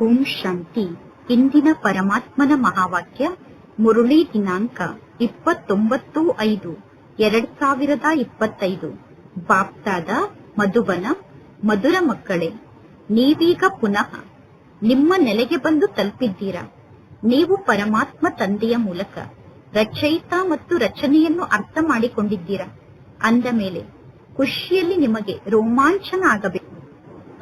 ಓಂ ಶಾಂತಿ. ಇಂದಿನ ಪರಮಾತ್ಮನ ಮಹಾವಾಕ್ಯ, ಮುರುಳಿ ದಿನಾಂಕ ಇಪ್ಪತ್ತೊಂಬತ್ತು ಐದು, ಎರಡ್ ಸಾವಿರದ ಇಪ್ಪತ್ತೈದು. ಬಾಪ್ತಾದ ಮಧುಬನ, ಮಧುರ ಮಕ್ಕಳೇ, ನೀವೀಗ ಪುನಃ ನಿಮ್ಮ ನೆಲೆಗೆ ಬಂದು ತಲುಪಿದ್ದೀರಾ? ನೀವು ಪರಮಾತ್ಮ ತಂದೆಯ ಮೂಲಕ ರಚಯಿತ ಮತ್ತು ರಚನೆಯನ್ನು ಅರ್ಥ ಮಾಡಿಕೊಂಡಿದ್ದೀರಾ? ಅಂದ ಮೇಲೆ ಖುಷಿಯಲ್ಲಿ ನಿಮಗೆ ರೋಮಾಂಚನ ಆಗಬೇಕು.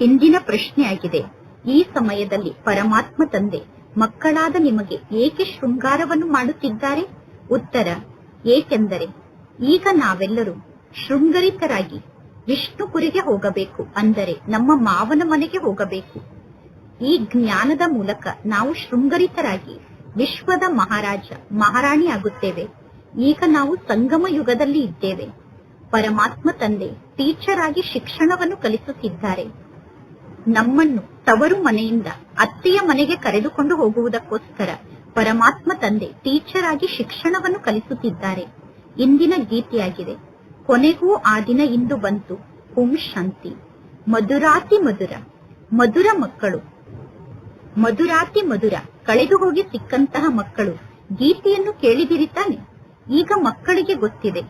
ಇಂದಿನ ಪ್ರಶ್ನೆಯಾಗಿದೆ ಈ ಸಮಯದಲ್ಲಿ ಪರಮಾತ್ಮ ತಂದೆ ಮಕ್ಕಳಾದ ನಿಮಗೆ ಏಕೆ ಶೃಂಗಾರವನ್ನು ಮಾಡುತ್ತಿದ್ದಾರೆ? ಉತ್ತರ, ಏಕೆಂದರೆ ಈಗ ನಾವೆಲ್ಲರೂ ಶೃಂಗರಿತರಾಗಿ ವಿಷ್ಣುಪುರಿಗೆ ಹೋಗಬೇಕು ಅಂದರೆ ನಮ್ಮ ಮಾವನ ಮನೆಗೆ ಹೋಗಬೇಕು. ಈ ಜ್ಞಾನದ ಮೂಲಕ ನಾವು ಶೃಂಗರಿತರಾಗಿ ವಿಶ್ವದ ಮಹಾರಾಜ ಮಹಾರಾಣಿ ಆಗುತ್ತೇವೆ ಈಗ ನಾವು ಸಂಗಮ ಯುಗದಲ್ಲಿ ಇದ್ದೇವೆ. ಪರಮಾತ್ಮ ತಂದೆ ಟೀಚರ್ ಆಗಿ ಶಿಕ್ಷಣವನ್ನು ಕಲಿಸುತ್ತಿದ್ದಾರೆ. ನಮ್ಮನ್ನು ತವರು ಮನೆಯಿಂದ ಅತ್ತೆಯ ಮನೆಗೆ ಕರೆದುಕೊಂಡು ಹೋಗುವುದಕ್ಕೋಸ್ಕರ ಪರಮಾತ್ಮ ತಂದೆ ಟೀಚರ್ ಆಗಿ ಶಿಕ್ಷಣವನ್ನು ಕಲಿಸುತ್ತಿದ್ದಾರೆ. ಇಂದಿನ ಗೀತೆಯಾಗಿದೆ, ಕೊನೆಗೂ ಆ ದಿನ ಇಂದು ಬಂತು, ಓಂ ಶಾಂತಿ. ಮಧುರಾತಿ ಮಧುರ ಮಧುರ ಮಕ್ಕಳು. ಮಧುರಾತಿ ಮಧುರ, ಕಳೆದು ಹೋಗಿ ಸಿಕ್ಕಂತಹ ಮಕ್ಕಳು. ಗೀತೆಯನ್ನು ಕೇಳಿದಿರಿ ತಾನೆ? ಈಗ ಮಕ್ಕಳಿಗೆ ಗೊತ್ತಿದೆ.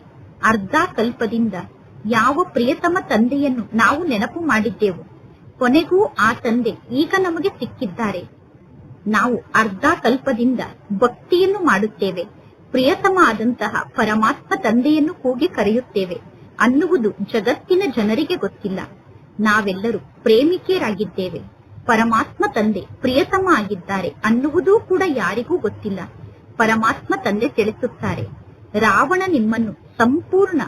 ಅರ್ಧ ಕಲ್ಪದಿಂದ ಯಾವ ಪ್ರಿಯತಮ ತಂದೆಯನ್ನು ನಾವು ನೆನಪು ಮಾಡಿದ್ದೆವು. ಕೊನೆಗೂ ಆ ತಂದೆ ಈಗ ನಮಗೆ ಸಿಕ್ಕಿದ್ದಾರೆ. ನಾವು ಅರ್ಧ ಕಲ್ಪದಿಂದ ಭಕ್ತಿಯನ್ನು ಮಾಡುತ್ತೇವೆ. ಪ್ರಿಯತಮ ಆದಂತಹ ಪರಮಾತ್ಮ ತಂದೆಯನ್ನು ಕೂಗಿ ಕರೆಯುತ್ತೇವೆ. ಅನ್ನುವುದು ಜಗತ್ತಿನ ಜನರಿಗೆ ಗೊತ್ತಿಲ್ಲ. ನಾವೆಲ್ಲರೂ ಪ್ರೇಮಿಕೆಯರಾಗಿದ್ದೇವೆ. ಪರಮಾತ್ಮ ತಂದೆ ಪ್ರಿಯತಮ ಆಗಿದ್ದಾರೆ ಅನ್ನುವುದೂ ಕೂಡ ಯಾರಿಗೂ ಗೊತ್ತಿಲ್ಲ. ಪರಮಾತ್ಮ ತಂದೆ ತಿಳಿಸುತ್ತಾರೆ. ರಾವಣ ನಿಮ್ಮನ್ನು ಸಂಪೂರ್ಣ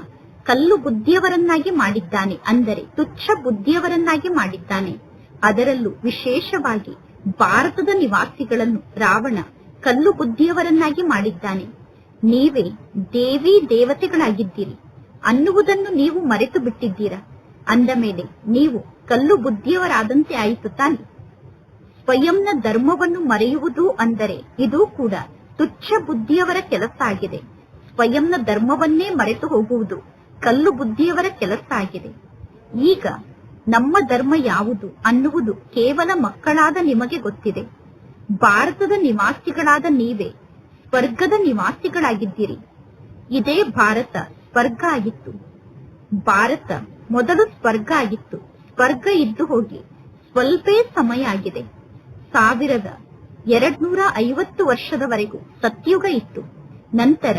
ಕಲ್ಲು ಬುದ್ಧಿಯವರನ್ನಾಗಿ ಮಾಡಿದ್ದಾನೆ ಅಂದರೆ ತುಚ್ಛ ಬುದ್ಧಿಯವರನ್ನಾಗಿ ಮಾಡಿದ್ದಾನೆ. ಅದರಲ್ಲೂ ವಿಶೇಷವಾಗಿ ಭಾರತದ ನಿವಾಸಿಗಳನ್ನು ರಾವಣ ಕಲ್ಲು ಬುದ್ಧಿಯವರನ್ನಾಗಿ ಮಾಡಿದ್ದಾನೆ. ನೀವೇ ದೇವಿ ದೇವತೆಗಳಾಗಿದ್ದೀರಿ. ಅನ್ನುವುದನ್ನು ನೀವು ಮರೆತು ಬಿಟ್ಟಿದ್ದೀರಾ? ಅಂದ ಮೇಲೆ ನೀವು ಕಲ್ಲು ಬುದ್ಧಿಯವರಾದಂತೆ ಆಯಿತು ತಾನೆ. ಸ್ವಯಂನ ಧರ್ಮವನ್ನು ಮರೆಯುವುದು ಅಂದರೆ ಇದು ಕೂಡ ತುಚ್ಛ ಬುದ್ಧಿಯವರ ಕೆಲಸ ಆಗಿದೆ. ಸ್ವಯಂನ ಧರ್ಮವನ್ನೇ ಮರೆತು ಹೋಗುವುದು. ಕಲ್ಲು ಬುದ್ಧಿಯವರ ಕೆಲಸ ಆಗಿದೆ ಈಗ ನಮ್ಮ ಧರ್ಮ ಯಾವುದು ಅನ್ನುವುದು ಕೇವಲ ಮಕ್ಕಳಾದ ನಿಮಗೆ ಗೊತ್ತಿದೆ. ಭಾರತದ ನಿವಾಸಿಗಳಾದ ನೀವೇ ಸ್ವರ್ಗದ ನಿವಾಸಿಗಳಾಗಿದ್ದೀರಿ. ಇದೇ ಭಾರತ ಸ್ವರ್ಗ ಆಗಿತ್ತು. ಭಾರತ ಮೊದಲು ಸ್ವರ್ಗ ಆಗಿತ್ತು. ಸ್ವರ್ಗ ಇದ್ದು ಹೋಗಿ ಸ್ವಲ್ಪೇ ಸಮಯ ಆಗಿದೆ. ಸಾವಿರದ ಎರಡ್ನೂರ ಐವತ್ತು ವರ್ಷದವರೆಗೂ ಸತ್ಯುಗ ಇತ್ತು. ನಂತರ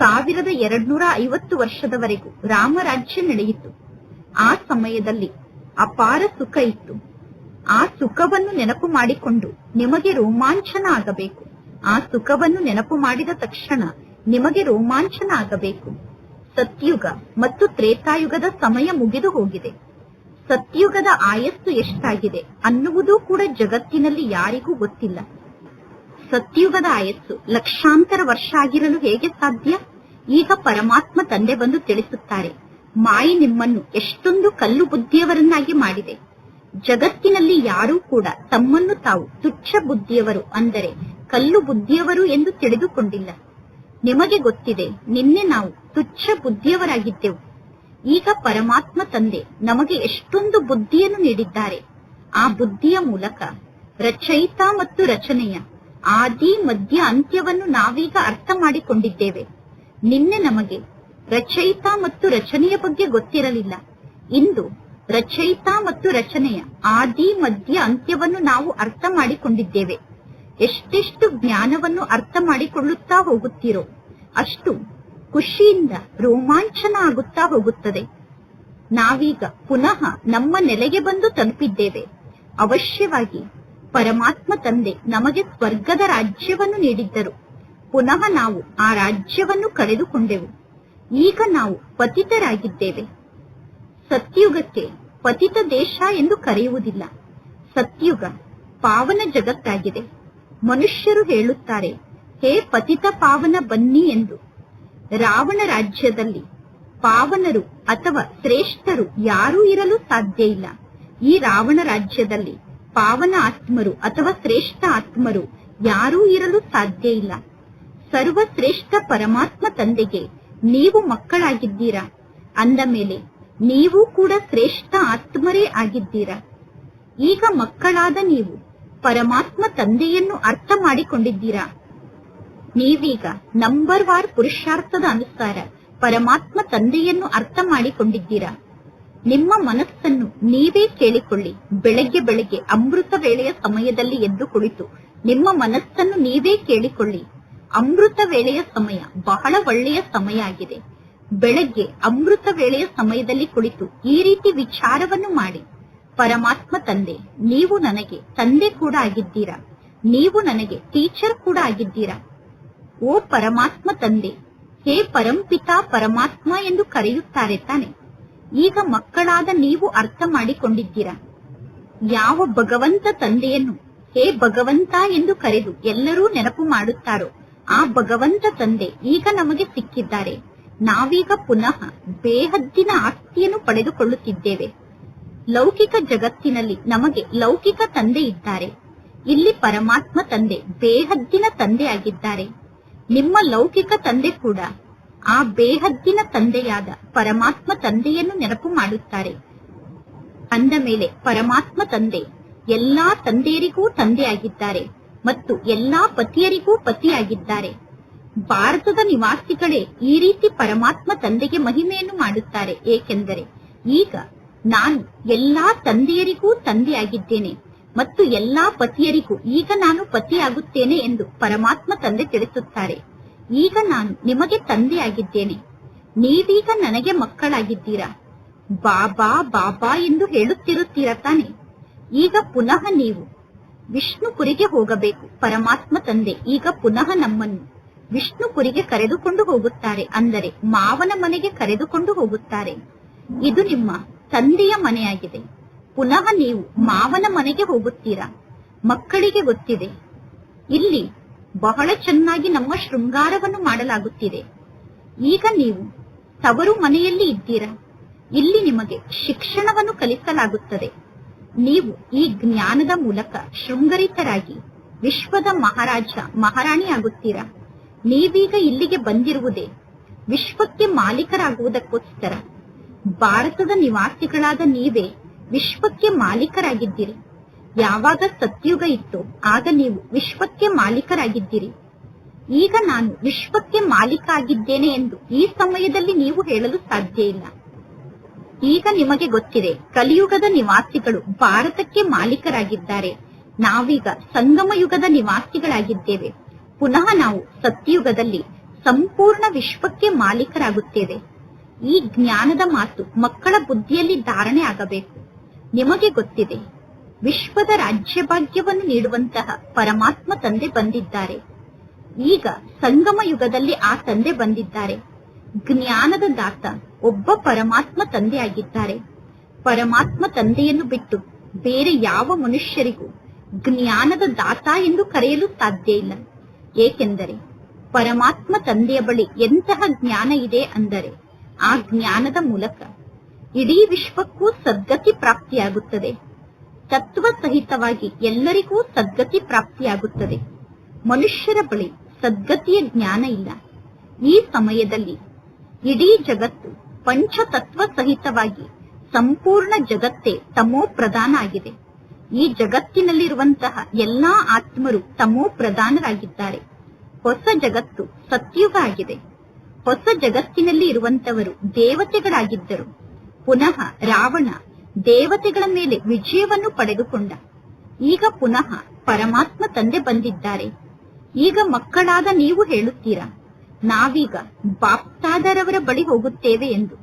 ಸಾವಿರದ ಎರಡ್ನೂರ ಐವತ್ತು ವರ್ಷದವರೆಗೂ ರಾಮರಾಜ್ಯ ನಡೆಯಿತು. ಆ ಸಮಯದಲ್ಲಿ ಅಪಾರ ಸುಖ ಇತ್ತು. ಆ ಸುಖವನ್ನು ನೆನಪು ಮಾಡಿಕೊಂಡು ನಿಮಗೆ ರೋಮಾಂಚನ ಆಗಬೇಕು ಆ ಸುಖವನ್ನು ನೆನಪು ಮಾಡಿದ ತಕ್ಷಣ ನಿಮಗೆ ರೋಮಾಂಚನ ಆಗಬೇಕು ಸತ್ಯುಗ ಮತ್ತು ತ್ರೇತಾಯುಗದ ಸಮಯ ಮುಗಿದು ಹೋಗಿದೆ. ಸತ್ಯುಗದ ಆಯಸ್ಸು ಎಷ್ಟಾಗಿದೆ ಅನ್ನುವುದೂ ಕೂಡ ಜಗತ್ತಿನಲ್ಲಿ ಯಾರಿಗೂ ಗೊತ್ತಿಲ್ಲ. ಸತ್ಯುಗದ ಆಯಸ್ಸು ಲಕ್ಷಾಂತರ ವರ್ಷ ಆಗಿರಲು ಹೇಗೆ ಸಾಧ್ಯ? ಈಗ ಪರಮಾತ್ಮ ತಂದೆ ಬಂದು ತಿಳಿಸುತ್ತಾರೆ, ಮಾಯಿ ನಿಮ್ಮನ್ನು ಎಷ್ಟೊಂದು ಕಲ್ಲು ಬುದ್ಧಿಯವರನ್ನಾಗಿ ಮಾಡಿದೆ. ಜಗತ್ತಿನಲ್ಲಿ ಯಾರೂ ಕೂಡ ತಮ್ಮನ್ನು ತಾವು ತುಚ್ಛ ಬುದ್ಧಿಯವರು ಅಂದರೆ ಕಲ್ಲು ಬುದ್ಧಿಯವರು ಎಂದು ತಿಳಿದುಕೊಂಡಿಲ್ಲ. ನಿಮಗೆ ಗೊತ್ತಿದೆ, ನಿನ್ನೆ ನಾವು ತುಚ್ಛ ಬುದ್ಧಿಯವರಾಗಿದ್ದೆವು. ಈಗ ಪರಮಾತ್ಮ ತಂದೆ ನಮಗೆ ಎಷ್ಟೊಂದು ಬುದ್ಧಿಯನ್ನು ನೀಡಿದ್ದಾರೆ. ಆ ಬುದ್ಧಿಯ ಮೂಲಕ ರಚಯಿತ ಮತ್ತು ರಚನೆಯ ಆದಿ, ಮಧ್ಯ, ಅಂತ್ಯವನ್ನು ನಾವೀಗ ಅರ್ಥ ಮಾಡಿಕೊಂಡಿದ್ದೇವೆ. ನಿನ್ನೆ ನಮಗೆ ರಚಯಿತ ಮತ್ತು ರಚನೆಯ ಬಗ್ಗೆ ಗೊತ್ತಿರಲಿಲ್ಲ. ಇಂದು ರಚಯಿತ ಮತ್ತು ರಚನೆಯ ಆದಿ, ಮಧ್ಯ, ಅಂತ್ಯವನ್ನು ನಾವು ಅರ್ಥ ಮಾಡಿಕೊಂಡಿದ್ದೇವೆ. ಎಷ್ಟೆಷ್ಟು ಜ್ಞಾನವನ್ನು ಅರ್ಥ ಮಾಡಿಕೊಳ್ಳುತ್ತಾ ಹೋಗುತ್ತೀರೋ, ಅಷ್ಟು ಖುಷಿಯಿಂದ ರೋಮಾಂಚನ ಆಗುತ್ತಾ ಹೋಗುತ್ತದೆ. ನಾವೀಗ ಪುನಃ ನಮ್ಮ ನೆಲೆಗೆ ಬಂದು ತಲುಪಿದ್ದೇವೆ. ಅವಶ್ಯವಾಗಿ ಪರಮಾತ್ಮ ತಂದೆ ನಮಗೆ ಸ್ವರ್ಗದ ರಾಜ್ಯವನ್ನು ನೀಡಿದ್ದರು. ಪುನಃ ನಾವು ಆ ರಾಜ್ಯವನ್ನು ಕಳೆದುಕೊಂಡೆವು. ಈಗ ನಾವು ಪತಿತರಾಗಿದ್ದೇವೆ. ಸತ್ಯುಗಕ್ಕೆ ಪತಿತ ದೇಶ ಎಂದು ಕರೆಯುವುದಿಲ್ಲ. ಸತ್ಯುಗ ಪಾವನ ಜಗತ್ತಾಗಿದೆ. ಮನುಷ್ಯರು ಹೇಳುತ್ತಾರೆ, ಹೇ ಪತಿತ ಪಾವನ ಬನ್ನಿ ಎಂದು. ರಾವಣ ರಾಜ್ಯದಲ್ಲಿ ಪಾವನರು ಅಥವಾ ಶ್ರೇಷ್ಠರು ಯಾರೂ ಇರಲು ಸಾಧ್ಯ ಇಲ್ಲ. ಈ ರಾವಣ ರಾಜ್ಯದಲ್ಲಿ ಪಾವನ ಆತ್ಮರು ಅಥವಾ ಶ್ರೇಷ್ಠ ಆತ್ಮರು ಯಾರೂ ಇರಲು ಸಾಧ್ಯ ಇಲ್ಲ. ಸರ್ವಶ್ರೇಷ್ಠ ಪರಮಾತ್ಮ ತಂದೆಗೆ ನೀವು ಮಕ್ಕಳಾಗಿದ್ದೀರಾ? ಅಂದ ಮೇಲೆ, ನೀವು ಕೂಡ ಶ್ರೇಷ್ಠ ಆತ್ಮರೇ ಆಗಿದ್ದೀರಾ? ಈಗ ಮಕ್ಕಳಾದ ನೀವು ಪರಮಾತ್ಮ ತಂದೆಯನ್ನು ಅರ್ಥ ಮಾಡಿಕೊಂಡಿದ್ದೀರಾ? ನೀವೀಗ ನಂಬರ್ ವಾರ್ ಪುರುಷಾರ್ಥದ ಅನುಸಾರ ಪರಮಾತ್ಮ ತಂದೆಯನ್ನು ಅರ್ಥ ಮಾಡಿಕೊಂಡಿದ್ದೀರಾ? ನಿಮ್ಮ ಮನಸ್ಸನ್ನು ನೀವೇ ಕೇಳಿಕೊಳ್ಳಿ. ಬೆಳಗ್ಗೆ ಬೆಳಗ್ಗೆ ಅಮೃತ ವೇಳೆಯ ಸಮಯದಲ್ಲಿ ಎದ್ದು ಕುಳಿತು. ನಿಮ್ಮ ಮನಸ್ಸನ್ನು ನೀವೇ ಕೇಳಿಕೊಳ್ಳಿ. ಅಮೃತ ವೇಳೆಯ ಸಮಯ ಬಹಳ ಒಳ್ಳೆಯ ಸಮಯ ಆಗಿದೆ. ಬೆಳಗ್ಗೆ ಅಮೃತ ವೇಳೆಯ ಸಮಯದಲ್ಲಿ ಕುಳಿತು ಈ ರೀತಿ ವಿಚಾರವನ್ನು ಮಾಡಿ. ಪರಮಾತ್ಮ ತಂದೆ, ನೀವು ನನಗೆ ತಂದೆ ಕೂಡ ಆಗಿದ್ದೀರಾ? ನೀವು ನನಗೆ ಟೀಚರ್ ಕೂಡ ಆಗಿದ್ದೀರಾ? ಓ ಪರಮಾತ್ಮ ತಂದೆ, ಹೇ ಪರಂಪಿತಾ ಪರಮಾತ್ಮ ಎಂದು ಕರೆಯುತ್ತಾರೆ ತಾನೆ. ಈಗ ಮಕ್ಕಳಾದ ನೀವು ಅರ್ಥ ಮಾಡಿಕೊಂಡಿದ್ದೀರಾ. ಯಾವ ಭಗವಂತ ತಂದೆಯನ್ನು, ಹೇ ಭಗವಂತ ಎಂದು ಕರೆದು ಎಲ್ಲರೂ ನೆನಪು ಮಾಡುತ್ತಾರೋ, ಆ ಭಗವಂತ ತಂದೆ ಈಗ ನಮಗೆ ಸಿಕ್ಕಿದ್ದಾರೆ. ನಾವೀಗ ಪುನಃ ಬೇಹದ್ದಿನ ಆಸ್ತಿಯನ್ನು ಪಡೆದುಕೊಳ್ಳುತ್ತಿದ್ದೇವೆ. ಲೌಕಿಕ ಜಗತ್ತಿನಲ್ಲಿ ನಮಗೆ ಲೌಕಿಕ ತಂದೆ ಇದ್ದಾರೆ. ಇಲ್ಲಿ ಪರಮಾತ್ಮ ತಂದೆ, ಬೇಹದ್ದಿನ ತಂದೆ ಆಗಿದ್ದಾರೆ. ನಿಮ್ಮ ಲೌಕಿಕ ತಂದೆ ಕೂಡ ಆ ಬೇಹದ್ದಿನ ತಂದೆಯಾದ ಪರಮಾತ್ಮ ತಂದೆಯನ್ನು ನೆನಪು ಮಾಡುತ್ತಾರೆ. ಅಂದ ಮೇಲೆ ಪರಮಾತ್ಮ ತಂದೆ ಎಲ್ಲಾ ತಂದೆಯರಿಗೂ ತಂದೆಯಾಗಿದ್ದಾರೆ ಮತ್ತು ಎಲ್ಲಾ ಪತಿಯರಿಗೂ ಪತಿಯಾಗಿದ್ದಾರೆ. ಭಾರತದ ನಿವಾಸಿಗಳೇ ಈ ರೀತಿ ಪರಮಾತ್ಮ ತಂದೆಗೆ ಮಹಿಮೆಯನ್ನು ಮಾಡುತ್ತಾರೆ. ಏಕೆಂದರೆ ಈಗ ನಾನು ಎಲ್ಲಾ ತಂದೆಯರಿಗೂ ತಂದೆಯಾಗಿದ್ದೇನೆ ಮತ್ತು ಎಲ್ಲಾ ಪತಿಯರಿಗೂ ಈಗ ನಾನು ಪತಿಯಾಗುತ್ತೇನೆ ಎಂದು ಪರಮಾತ್ಮ ತಂದೆ ತಿಳಿಸುತ್ತಾರೆ. ಈಗ ನಾನು ನಿಮಗೆ ತಂದೆಯಾಗಿದ್ದೇನೆ. ನೀವೀಗ ನನಗೆ ಮಕ್ಕಳಾಗಿದ್ದೀರಾ? ಬಾಬಾ ಬಾಬಾ ಎಂದು ಹೇಳುತ್ತಿರುತ್ತೀರ ತಾನೆ? ಈಗ ಪುನಃ ನೀವು ವಿಷ್ಣುಪುರಿಗೆ ಹೋಗಬೇಕು. ಪರಮಾತ್ಮ ತಂದೆ, ಈಗ ಪುನಃ ನಮ್ಮನ್ನು ವಿಷ್ಣುಪುರಿಗೆ ಕರೆದುಕೊಂಡು ಹೋಗುತ್ತಾರೆ. ಅಂದರೆ ಮಾವನ ಮನೆಗೆ ಕರೆದುಕೊಂಡು ಹೋಗುತ್ತಾರೆ. ಇದು ನಿಮ್ಮ ತಂದೆಯ ಮನೆಯಾಗಿದೆ. ಪುನಃ ನೀವು ಮಾವನ ಮನೆಗೆ ಹೋಗುತ್ತೀರಾ? ಮಕ್ಕಳಿಗೆ ಗೊತ್ತಿದೆ. ಇಲ್ಲಿ ಬಹಳ ಚೆನ್ನಾಗಿ ನಮ್ಮ ಶೃಂಗಾರವನ್ನು ಮಾಡಲಾಗುತ್ತಿದೆ. ಈಗ ನೀವು ತವರು ಮನೆಯಲ್ಲಿ ಇದ್ದೀರಾ? ಇಲ್ಲಿ ನಿಮಗೆ ಶಿಕ್ಷಣವನ್ನು ಕಲಿಸಲಾಗುತ್ತದೆ. ನೀವು ಈ ಜ್ಞಾನದ ಮೂಲಕ ಶೃಂಗರಿತರಾಗಿ ವಿಶ್ವದ ಮಹಾರಾಜ, ಮಹಾರಾಣಿ ಆಗುತ್ತೀರಾ? ನೀವೀಗ ಇಲ್ಲಿಗೆ ಬಂದಿರುವುದೇ ವಿಶ್ವಕ್ಕೆ ಮಾಲೀಕರಾಗುವುದಕ್ಕೋಸ್ಕರ. ಭಾರತದ ನಿವಾಸಿಗಳಾದ ನೀವೇ ವಿಶ್ವಕ್ಕೆ ಮಾಲೀಕರಾಗಿದ್ದೀರಿ. ಯಾವಾಗ ಸತ್ಯುಗ ಇತ್ತು ಆಗ ನೀವು ವಿಶ್ವಕ್ಕೆ ಮಾಲೀಕರಾಗಿದ್ದೀರಿ. ಈಗ ನಾನು ವಿಶ್ವಕ್ಕೆ ಮಾಲೀಕ ಆಗಿದ್ದೇನೆ ಎಂದು ಈ ಸಮಯದಲ್ಲಿ ನೀವು ಹೇಳಲು ಸಾಧ್ಯ ಇಲ್ಲ. ಈಗ ನಿಮಗೆ ಗೊತ್ತಿದೆ, ಕಲಿಯುಗದ ನಿವಾಸಿಗಳು ಭಾರತಕ್ಕೆ ಮಾಲೀಕರಾಗಿದ್ದಾರೆ. ನಾವೀಗ ಸಂಗಮ ಯುಗದ ನಿವಾಸಿಗಳಾಗಿದ್ದೇವೆ. ಪುನಃ ನಾವು ಸತ್ಯಯುಗದಲ್ಲಿ ಸಂಪೂರ್ಣ ವಿಶ್ವಕ್ಕೆ ಮಾಲೀಕರಾಗುತ್ತೇವೆ. ಈ ಜ್ಞಾನದ ಮಾತು ಮಕ್ಕಳ ಬುದ್ಧಿಯಲ್ಲಿ ಧಾರಣೆ ಆಗಬೇಕು. ನಿಮಗೆ ಗೊತ್ತಿದೆ ವಿಶ್ವದ ರಾಜ್ಯಭಾಗ್ಯವನ್ನು ನೀಡುವಂತಹ ಪರಮಾತ್ಮ ತಂದೆ ಬಂದಿದ್ದಾರೆ. ಈಗ ಸಂಗಮ ಯುಗದಲ್ಲಿ ಆ ತಂದೆ ಬಂದಿದ್ದಾರೆ. ಜ್ಞಾನದ ದಾತ ಒಬ್ಬ ಪರಮಾತ್ಮ ತಂದೆಯಾಗಿದ್ದಾರೆ. ಪರಮಾತ್ಮ ತಂದೆಯನ್ನು ಬಿಟ್ಟು ಬೇರೆ ಯಾವ ಮನುಷ್ಯರಿಗೂ ಜ್ಞಾನದ ದಾತ ಎಂದು ಕರೆಯಲು ಸಾಧ್ಯ ಇಲ್ಲ. ಏಕೆಂದರೆ ಪರಮಾತ್ಮ ತಂದೆಯ ಬಳಿ ಎಂತಹ ಜ್ಞಾನ ಇದೆ ಅಂದರೆ ಆ ಜ್ಞಾನದ ಮೂಲಕ ಇಡೀ ವಿಶ್ವಕ್ಕೂ ಸದ್ಗತಿ ಪ್ರಾಪ್ತಿಯಾಗುತ್ತದೆ. ತತ್ವ ಸಹಿತವಾಗಿ ಎಲ್ಲರಿಗೂ ಸದ್ಗತಿ ಪ್ರಾಪ್ತಿಯಾಗುತ್ತದೆ. ಮನುಷ್ಯರ ಬಳಿ ಸದ್ಗತಿಯ ಜ್ಞಾನ ಇಲ್ಲ. ಈ ಸಮಯದಲ್ಲಿ ಇಡೀ ಜಗತ್ತು ಪಂಚತತ್ವ ಸಹಿತವಾಗಿ ಸಂಪೂರ್ಣ ಜಗತ್ತೇ ತಮೋ ಪ್ರಧಾನ ಆಗಿದೆ. ಈ ಜಗತ್ತಿನಲ್ಲಿರುವಂತಹ ಎಲ್ಲಾ ಆತ್ಮರು ತಮೋ ಪ್ರಧಾನರಾಗಿದ್ದಾರೆ. ಹೊಸ ಜಗತ್ತು ಸತ್ಯುಗ ಆಗಿದೆ. ಹೊಸ ಜಗತ್ತಿನಲ್ಲಿ ಇರುವಂತವರು ದೇವತೆಗಳಾಗಿದ್ದರು. ಪುನಃ ರಾವಣ ದೇವತೆಗಳ ಮೇಲೆ ವಿಜಯವನ್ನು ಪಡೆದುಕೊಂಡ. ಈಗ ಪುನಃ ಪರಮಾತ್ಮ ತಂದೆ ಬಂದಿದ್ದಾರೆ. ಈಗ ಮಕ್ಕಳಾದ ನೀವು ಹೇಳುತ್ತೀರಾ, ನಾವೀಗ ಬಾಪ್ತಾದರವರ ಬಳಿ ಹೋಗುತ್ತೇವೆ ಎಂದು.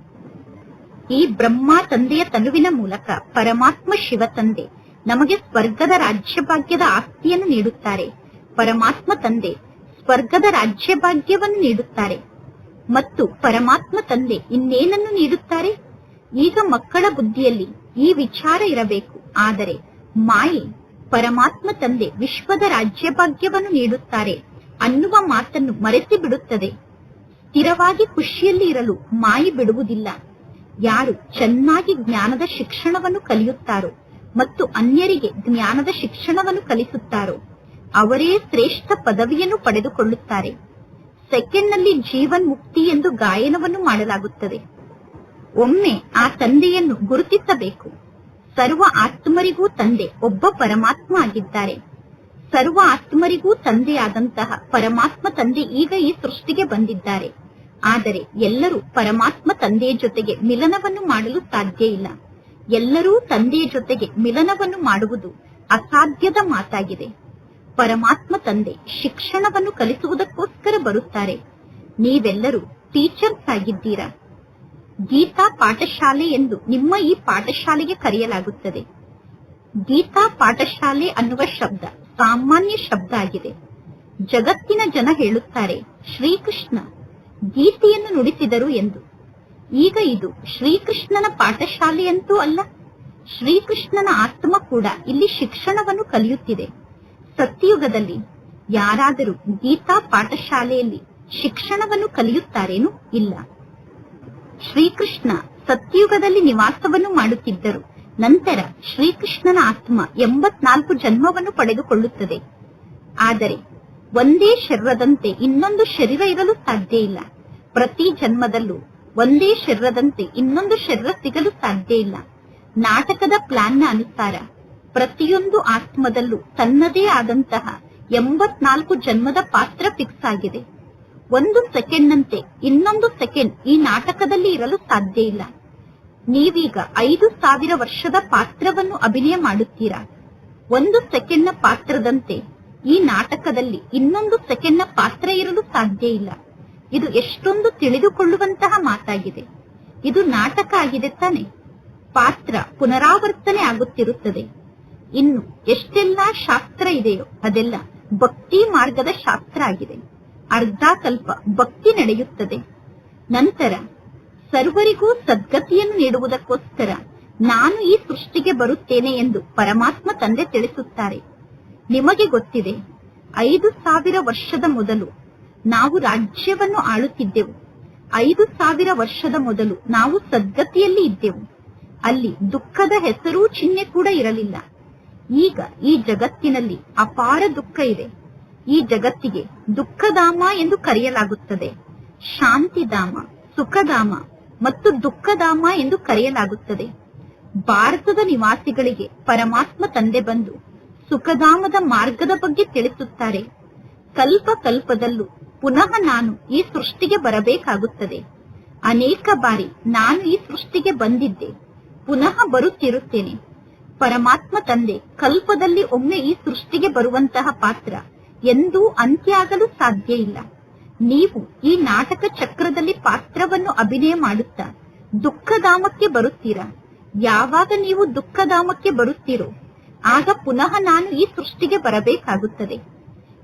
ಈ ಬ್ರಹ್ಮ ತಂದೆಯ ತನುವಿನ ಮೂಲಕ ಪರಮಾತ್ಮ ಶಿವ ತಂದೆ ನಮಗೆ ಸ್ವರ್ಗದ ರಾಜ್ಯಭಾಗ್ಯದ ಆಸ್ತಿಯನ್ನು ನೀಡುತ್ತಾರೆ. ಪರಮಾತ್ಮ ತಂದೆ ಸ್ವರ್ಗದ ರಾಜ್ಯಭಾಗ್ಯವನ್ನು ನೀಡುತ್ತಾರೆ. ಮತ್ತು ಪರಮಾತ್ಮ ತಂದೆ ಇನ್ನೇನನ್ನು ನೀಡುತ್ತಾರೆ? ಈಗ ಮಕ್ಕಳ ಬುದ್ಧಿಯಲ್ಲಿ ಈ ವಿಚಾರ ಇರಬೇಕು. ಆದರೆ ಮಾಯೆ ಪರಮಾತ್ಮ ತಂದೆ ವಿಶ್ವದ ರಾಜ್ಯಭಾಗ್ಯವನ್ನು ನೀಡುತ್ತಾರೆ ಅನ್ನುವ ಮಾತನ್ನು ಮರೆತು ಬಿಡುತ್ತದೆ ಸ್ಥಿರವಾಗಿ ಖುಷಿಯಲ್ಲಿ ಇರಲು ಮಾಯಿ ಬಿಡುವುದಿಲ್ಲ. ಯಾರು ಚೆನ್ನಾಗಿ ಜ್ಞಾನದ ಶಿಕ್ಷಣವನ್ನು ಕಲಿಯುತ್ತಾರೋ ಮತ್ತು ಅನ್ಯರಿಗೆ ಜ್ಞಾನದ ಶಿಕ್ಷಣವನ್ನು ಕಲಿಸುತ್ತಾರೋ ಅವರೇ ಶ್ರೇಷ್ಠ ಪದವಿಯನ್ನು ಪಡೆದುಕೊಳ್ಳುತ್ತಾರೆ. ಸೆಕೆಂಡ್ನಲ್ಲಿ ಜೀವನ್ ಮುಕ್ತಿ ಎಂದು ಗಾಯನವನ್ನು ಮಾಡಲಾಗುತ್ತದೆ. ಒಮ್ಮೆ ಆ ತಂದೆಯನ್ನು ಗುರುತಿಸಬೇಕು. ಸರ್ವ ಆತ್ಮರಿಗೂ ತಂದೆ ಒಬ್ಬ ಪರಮಾತ್ಮ ಆಗಿದ್ದಾರೆ. ಸರ್ವ ಆತ್ಮರಿಗೂ ತಂದೆಯಾದಂತಹ ಪರಮಾತ್ಮ ತಂದೆ ಈಗ ಈ ಸೃಷ್ಟಿಗೆ ಬಂದಿದ್ದಾರೆ. ಆದರೆ ಎಲ್ಲರೂ ಪರಮಾತ್ಮ ತಂದೆಯ ಜೊತೆಗೆ ಮಿಲನವನ್ನು ಮಾಡಲು ಸಾಧ್ಯ ಇಲ್ಲ. ಎಲ್ಲರೂ ತಂದೆಯ ಜೊತೆಗೆ ಮಿಲನವನ್ನು ಮಾಡುವುದು ಅಸಾಧ್ಯದ ಮಾತಾಗಿದೆ. ಪರಮಾತ್ಮ ತಂದೆ ಶಿಕ್ಷಣವನ್ನು ಕಲಿಸುವುದಕ್ಕೋಸ್ಕರ ಬರುತ್ತಾರೆ. ನೀವೆಲ್ಲರೂ ಟೀಚರ್ಸ್ ಆಗಿದ್ದೀರಾ? ಗೀತಾ ಪಾಠಶಾಲೆ ಎಂದು ನಿಮ್ಮ ಈ ಪಾಠಶಾಲೆಗೆ ಕರೆಯಲಾಗುತ್ತದೆ. ಗೀತಾ ಪಾಠಶಾಲೆ ಅನ್ನುವ ಶಬ್ದ ಸಾಮಾನ್ಯ ಶಬ್ದ ಆಗಿದೆ. ಜಗತ್ತಿನ ಜನ ಹೇಳುತ್ತಾರೆ, ಶ್ರೀಕೃಷ್ಣ, ಗೀತೆಯನ್ನು ನುಡಿಸಿದರು ಎಂದು. ಈಗ ಇದು ಶ್ರೀಕೃಷ್ಣನ ಪಾಠಶಾಲೆಯಂತೂ ಅಲ್ಲ, ಶ್ರೀಕೃಷ್ಣನ ಆತ್ಮ ಕೂಡ ಇಲ್ಲಿ ಶಿಕ್ಷಣವನ್ನು ಕಲಿಯುತ್ತಿದೆ. ಸತ್ಯಯುಗದಲ್ಲಿ ಯಾರಾದರೂ ಗೀತಾ ಪಾಠಶಾಲೆಯಲ್ಲಿ ಶಿಕ್ಷಣವನ್ನು ಕಲಿಯುತ್ತಾರೇನು ಇಲ್ಲ. ಶ್ರೀಕೃಷ್ಣ ಸತ್ಯುಗದಲ್ಲಿ ನಿವಾಸವನ್ನು ಮಾಡುತ್ತಿದ್ದರು. ನಂತರ ಶ್ರೀಕೃಷ್ಣನ ಆತ್ಮ ಎಂಬತ್ನಾಲ್ಕು ಜನ್ಮವನ್ನು ಪಡೆದುಕೊಳ್ಳುತ್ತದೆ. ಆದರೆ ಒಂದೇ ಶರೀರದಂತೆ ಇನ್ನೊಂದು ಶರೀರ ಇರಲು ಸಾಧ್ಯ ಇಲ್ಲ. ಪ್ರತಿ ಜನ್ಮದಲ್ಲೂ ಒಂದೇ ಶರೀರದಂತೆ ಇನ್ನೊಂದು ಶರೀರ ಸಿಗಲು ಸಾಧ್ಯ ಇಲ್ಲ. ನಾಟಕದ ಪ್ಲಾನ್ನ ಅನುಸಾರ ಪ್ರತಿಯೊಂದು ಆತ್ಮದಲ್ಲೂ ತನ್ನದೇ ಆದಂತಹ ಎಂಬತ್ನಾಲ್ಕು ಜನ್ಮದ ಪಾತ್ರ ಫಿಕ್ಸ್ ಆಗಿದೆ. ಒಂದು ಸೆಕೆಂಡ್ನಂತೆ ಇನ್ನೊಂದು ಸೆಕೆಂಡ್ ಈ ನಾಟಕದಲ್ಲಿ ಇರಲು ಸಾಧ್ಯ ಇಲ್ಲ. ನೀವೀಗ ಐದು ಸಾವಿರ ವರ್ಷದ ಪಾತ್ರವನ್ನು ಅಭಿನಯ ಮಾಡುತ್ತೀರಾ? ಒಂದು ಸೆಕೆಂಡ್ನ ಪಾತ್ರದಂತೆ ಈ ನಾಟಕದಲ್ಲಿ ಇನ್ನೊಂದು ಸೆಕೆಂಡ್ನ ಪಾತ್ರ ಇರಲು ಸಾಧ್ಯ ಇಲ್ಲ. ಇದು ಎಷ್ಟೊಂದು ತಿಳಿದುಕೊಳ್ಳುವಂತಹ ಮಾತಾಗಿದೆ. ಇದು ನಾಟಕ ಆಗಿದೆ ತಾನೆ. ಪಾತ್ರ ಪುನರಾವರ್ತನೆ ಆಗುತ್ತಿರುತ್ತದೆ. ಇನ್ನು ಎಷ್ಟೆಲ್ಲಾ ಶಾಸ್ತ್ರ ಇದೆಯೋ ಅದೆಲ್ಲ ಭಕ್ತಿ ಮಾರ್ಗದ ಶಾಸ್ತ್ರ ಆಗಿದೆ. ಅರ್ಧ ಕಲ್ಪ ಭಕ್ತಿ ನಡೆಯುತ್ತದೆ. ನಂತರ ಸರ್ವರಿಗೂ ಸದ್ಗತಿಯನ್ನು ನೀಡುವುದಕ್ಕೋಸ್ಕರ ನಾನು ಈ ಸೃಷ್ಟಿಗೆ ಬರುತ್ತೇನೆ ಎಂದು ಪರಮಾತ್ಮ ತಂದೆ ತಿಳಿಸುತ್ತಾರೆ. ನಿಮಗೆ ಗೊತ್ತಿದೆ, ಐದು ಸಾವಿರ ವರ್ಷದ ಮೊದಲು ನಾವು ರಾಜ್ಯವನ್ನು ಆಳುತ್ತಿದ್ದೆವು. ಐದು ಸಾವಿರ ವರ್ಷದ ಮೊದಲು ನಾವು ಸದ್ಗತಿಯಲ್ಲಿ ಇದ್ದೆವು. ಅಲ್ಲಿ ದುಃಖದ ಹೆಸರೂ ಚಿಹ್ನೆ ಕೂಡ ಇರಲಿಲ್ಲ. ಈಗ ಈ ಜಗತ್ತಿನಲ್ಲಿ ಅಪಾರ ದುಃಖ ಇದೆ. ಈ ಜಗತ್ತಿಗೆ ದುಃಖಧಾಮ ಎಂದು ಕರೆಯಲಾಗುತ್ತದೆ. ಶಾಂತಿಧಾಮ, ಸುಖಧಾಮ ಮತ್ತು ದುಃಖಧಾಮ ಎಂದು ಕರೆಯಲಾಗುತ್ತದೆ. ಭಾರತದ ನಿವಾಸಿಗಳಿಗೆ ಪರಮಾತ್ಮ ತಂದೆ ಬಂದು ಸುಖಧಾಮದ ಮಾರ್ಗದ ಬಗ್ಗೆ ತಿಳಿಸುತ್ತಾರೆ. ಕಲ್ಪ ಕಲ್ಪದಲ್ಲೂ ಪುನಃ ನಾನು ಈ ಸೃಷ್ಟಿಗೆ ಬರಬೇಕಾಗುತ್ತದೆ. ಅನೇಕ ಬಾರಿ ನಾನು ಈ ಸೃಷ್ಟಿಗೆ ಬಂದಿದ್ದೆ, ಪುನಃ ಬರುತ್ತಿರುತ್ತೇನೆ. ಪರಮಾತ್ಮ ತಂದೆ ಕಲ್ಪದಲ್ಲಿ ಒಮ್ಮೆ ಈ ಸೃಷ್ಟಿಗೆ ಬರುವಂತಹ ಪಾತ್ರ ಎಂದೂ ಅಂತ್ಯಾಗಲು ಸಾಧ್ಯ ಇಲ್ಲ. ನೀವು ಈ ನಾಟಕ ಚಕ್ರದಲ್ಲಿ ಪಾತ್ರವನ್ನು ಅಭಿನಯ ಮಾಡುತ್ತಾ ದುಃಖಧಾಮಕ್ಕೆ ಬರುತ್ತೀರಾ? ಯಾವಾಗ ನೀವು ದುಃಖಧಾಮಕ್ಕೆ ಬರುತ್ತೀರೋ, ಆಗ ಪುನಃ ನಾನು ಈ ಸೃಷ್ಟಿಗೆ ಬರಬೇಕಾಗುತ್ತದೆ.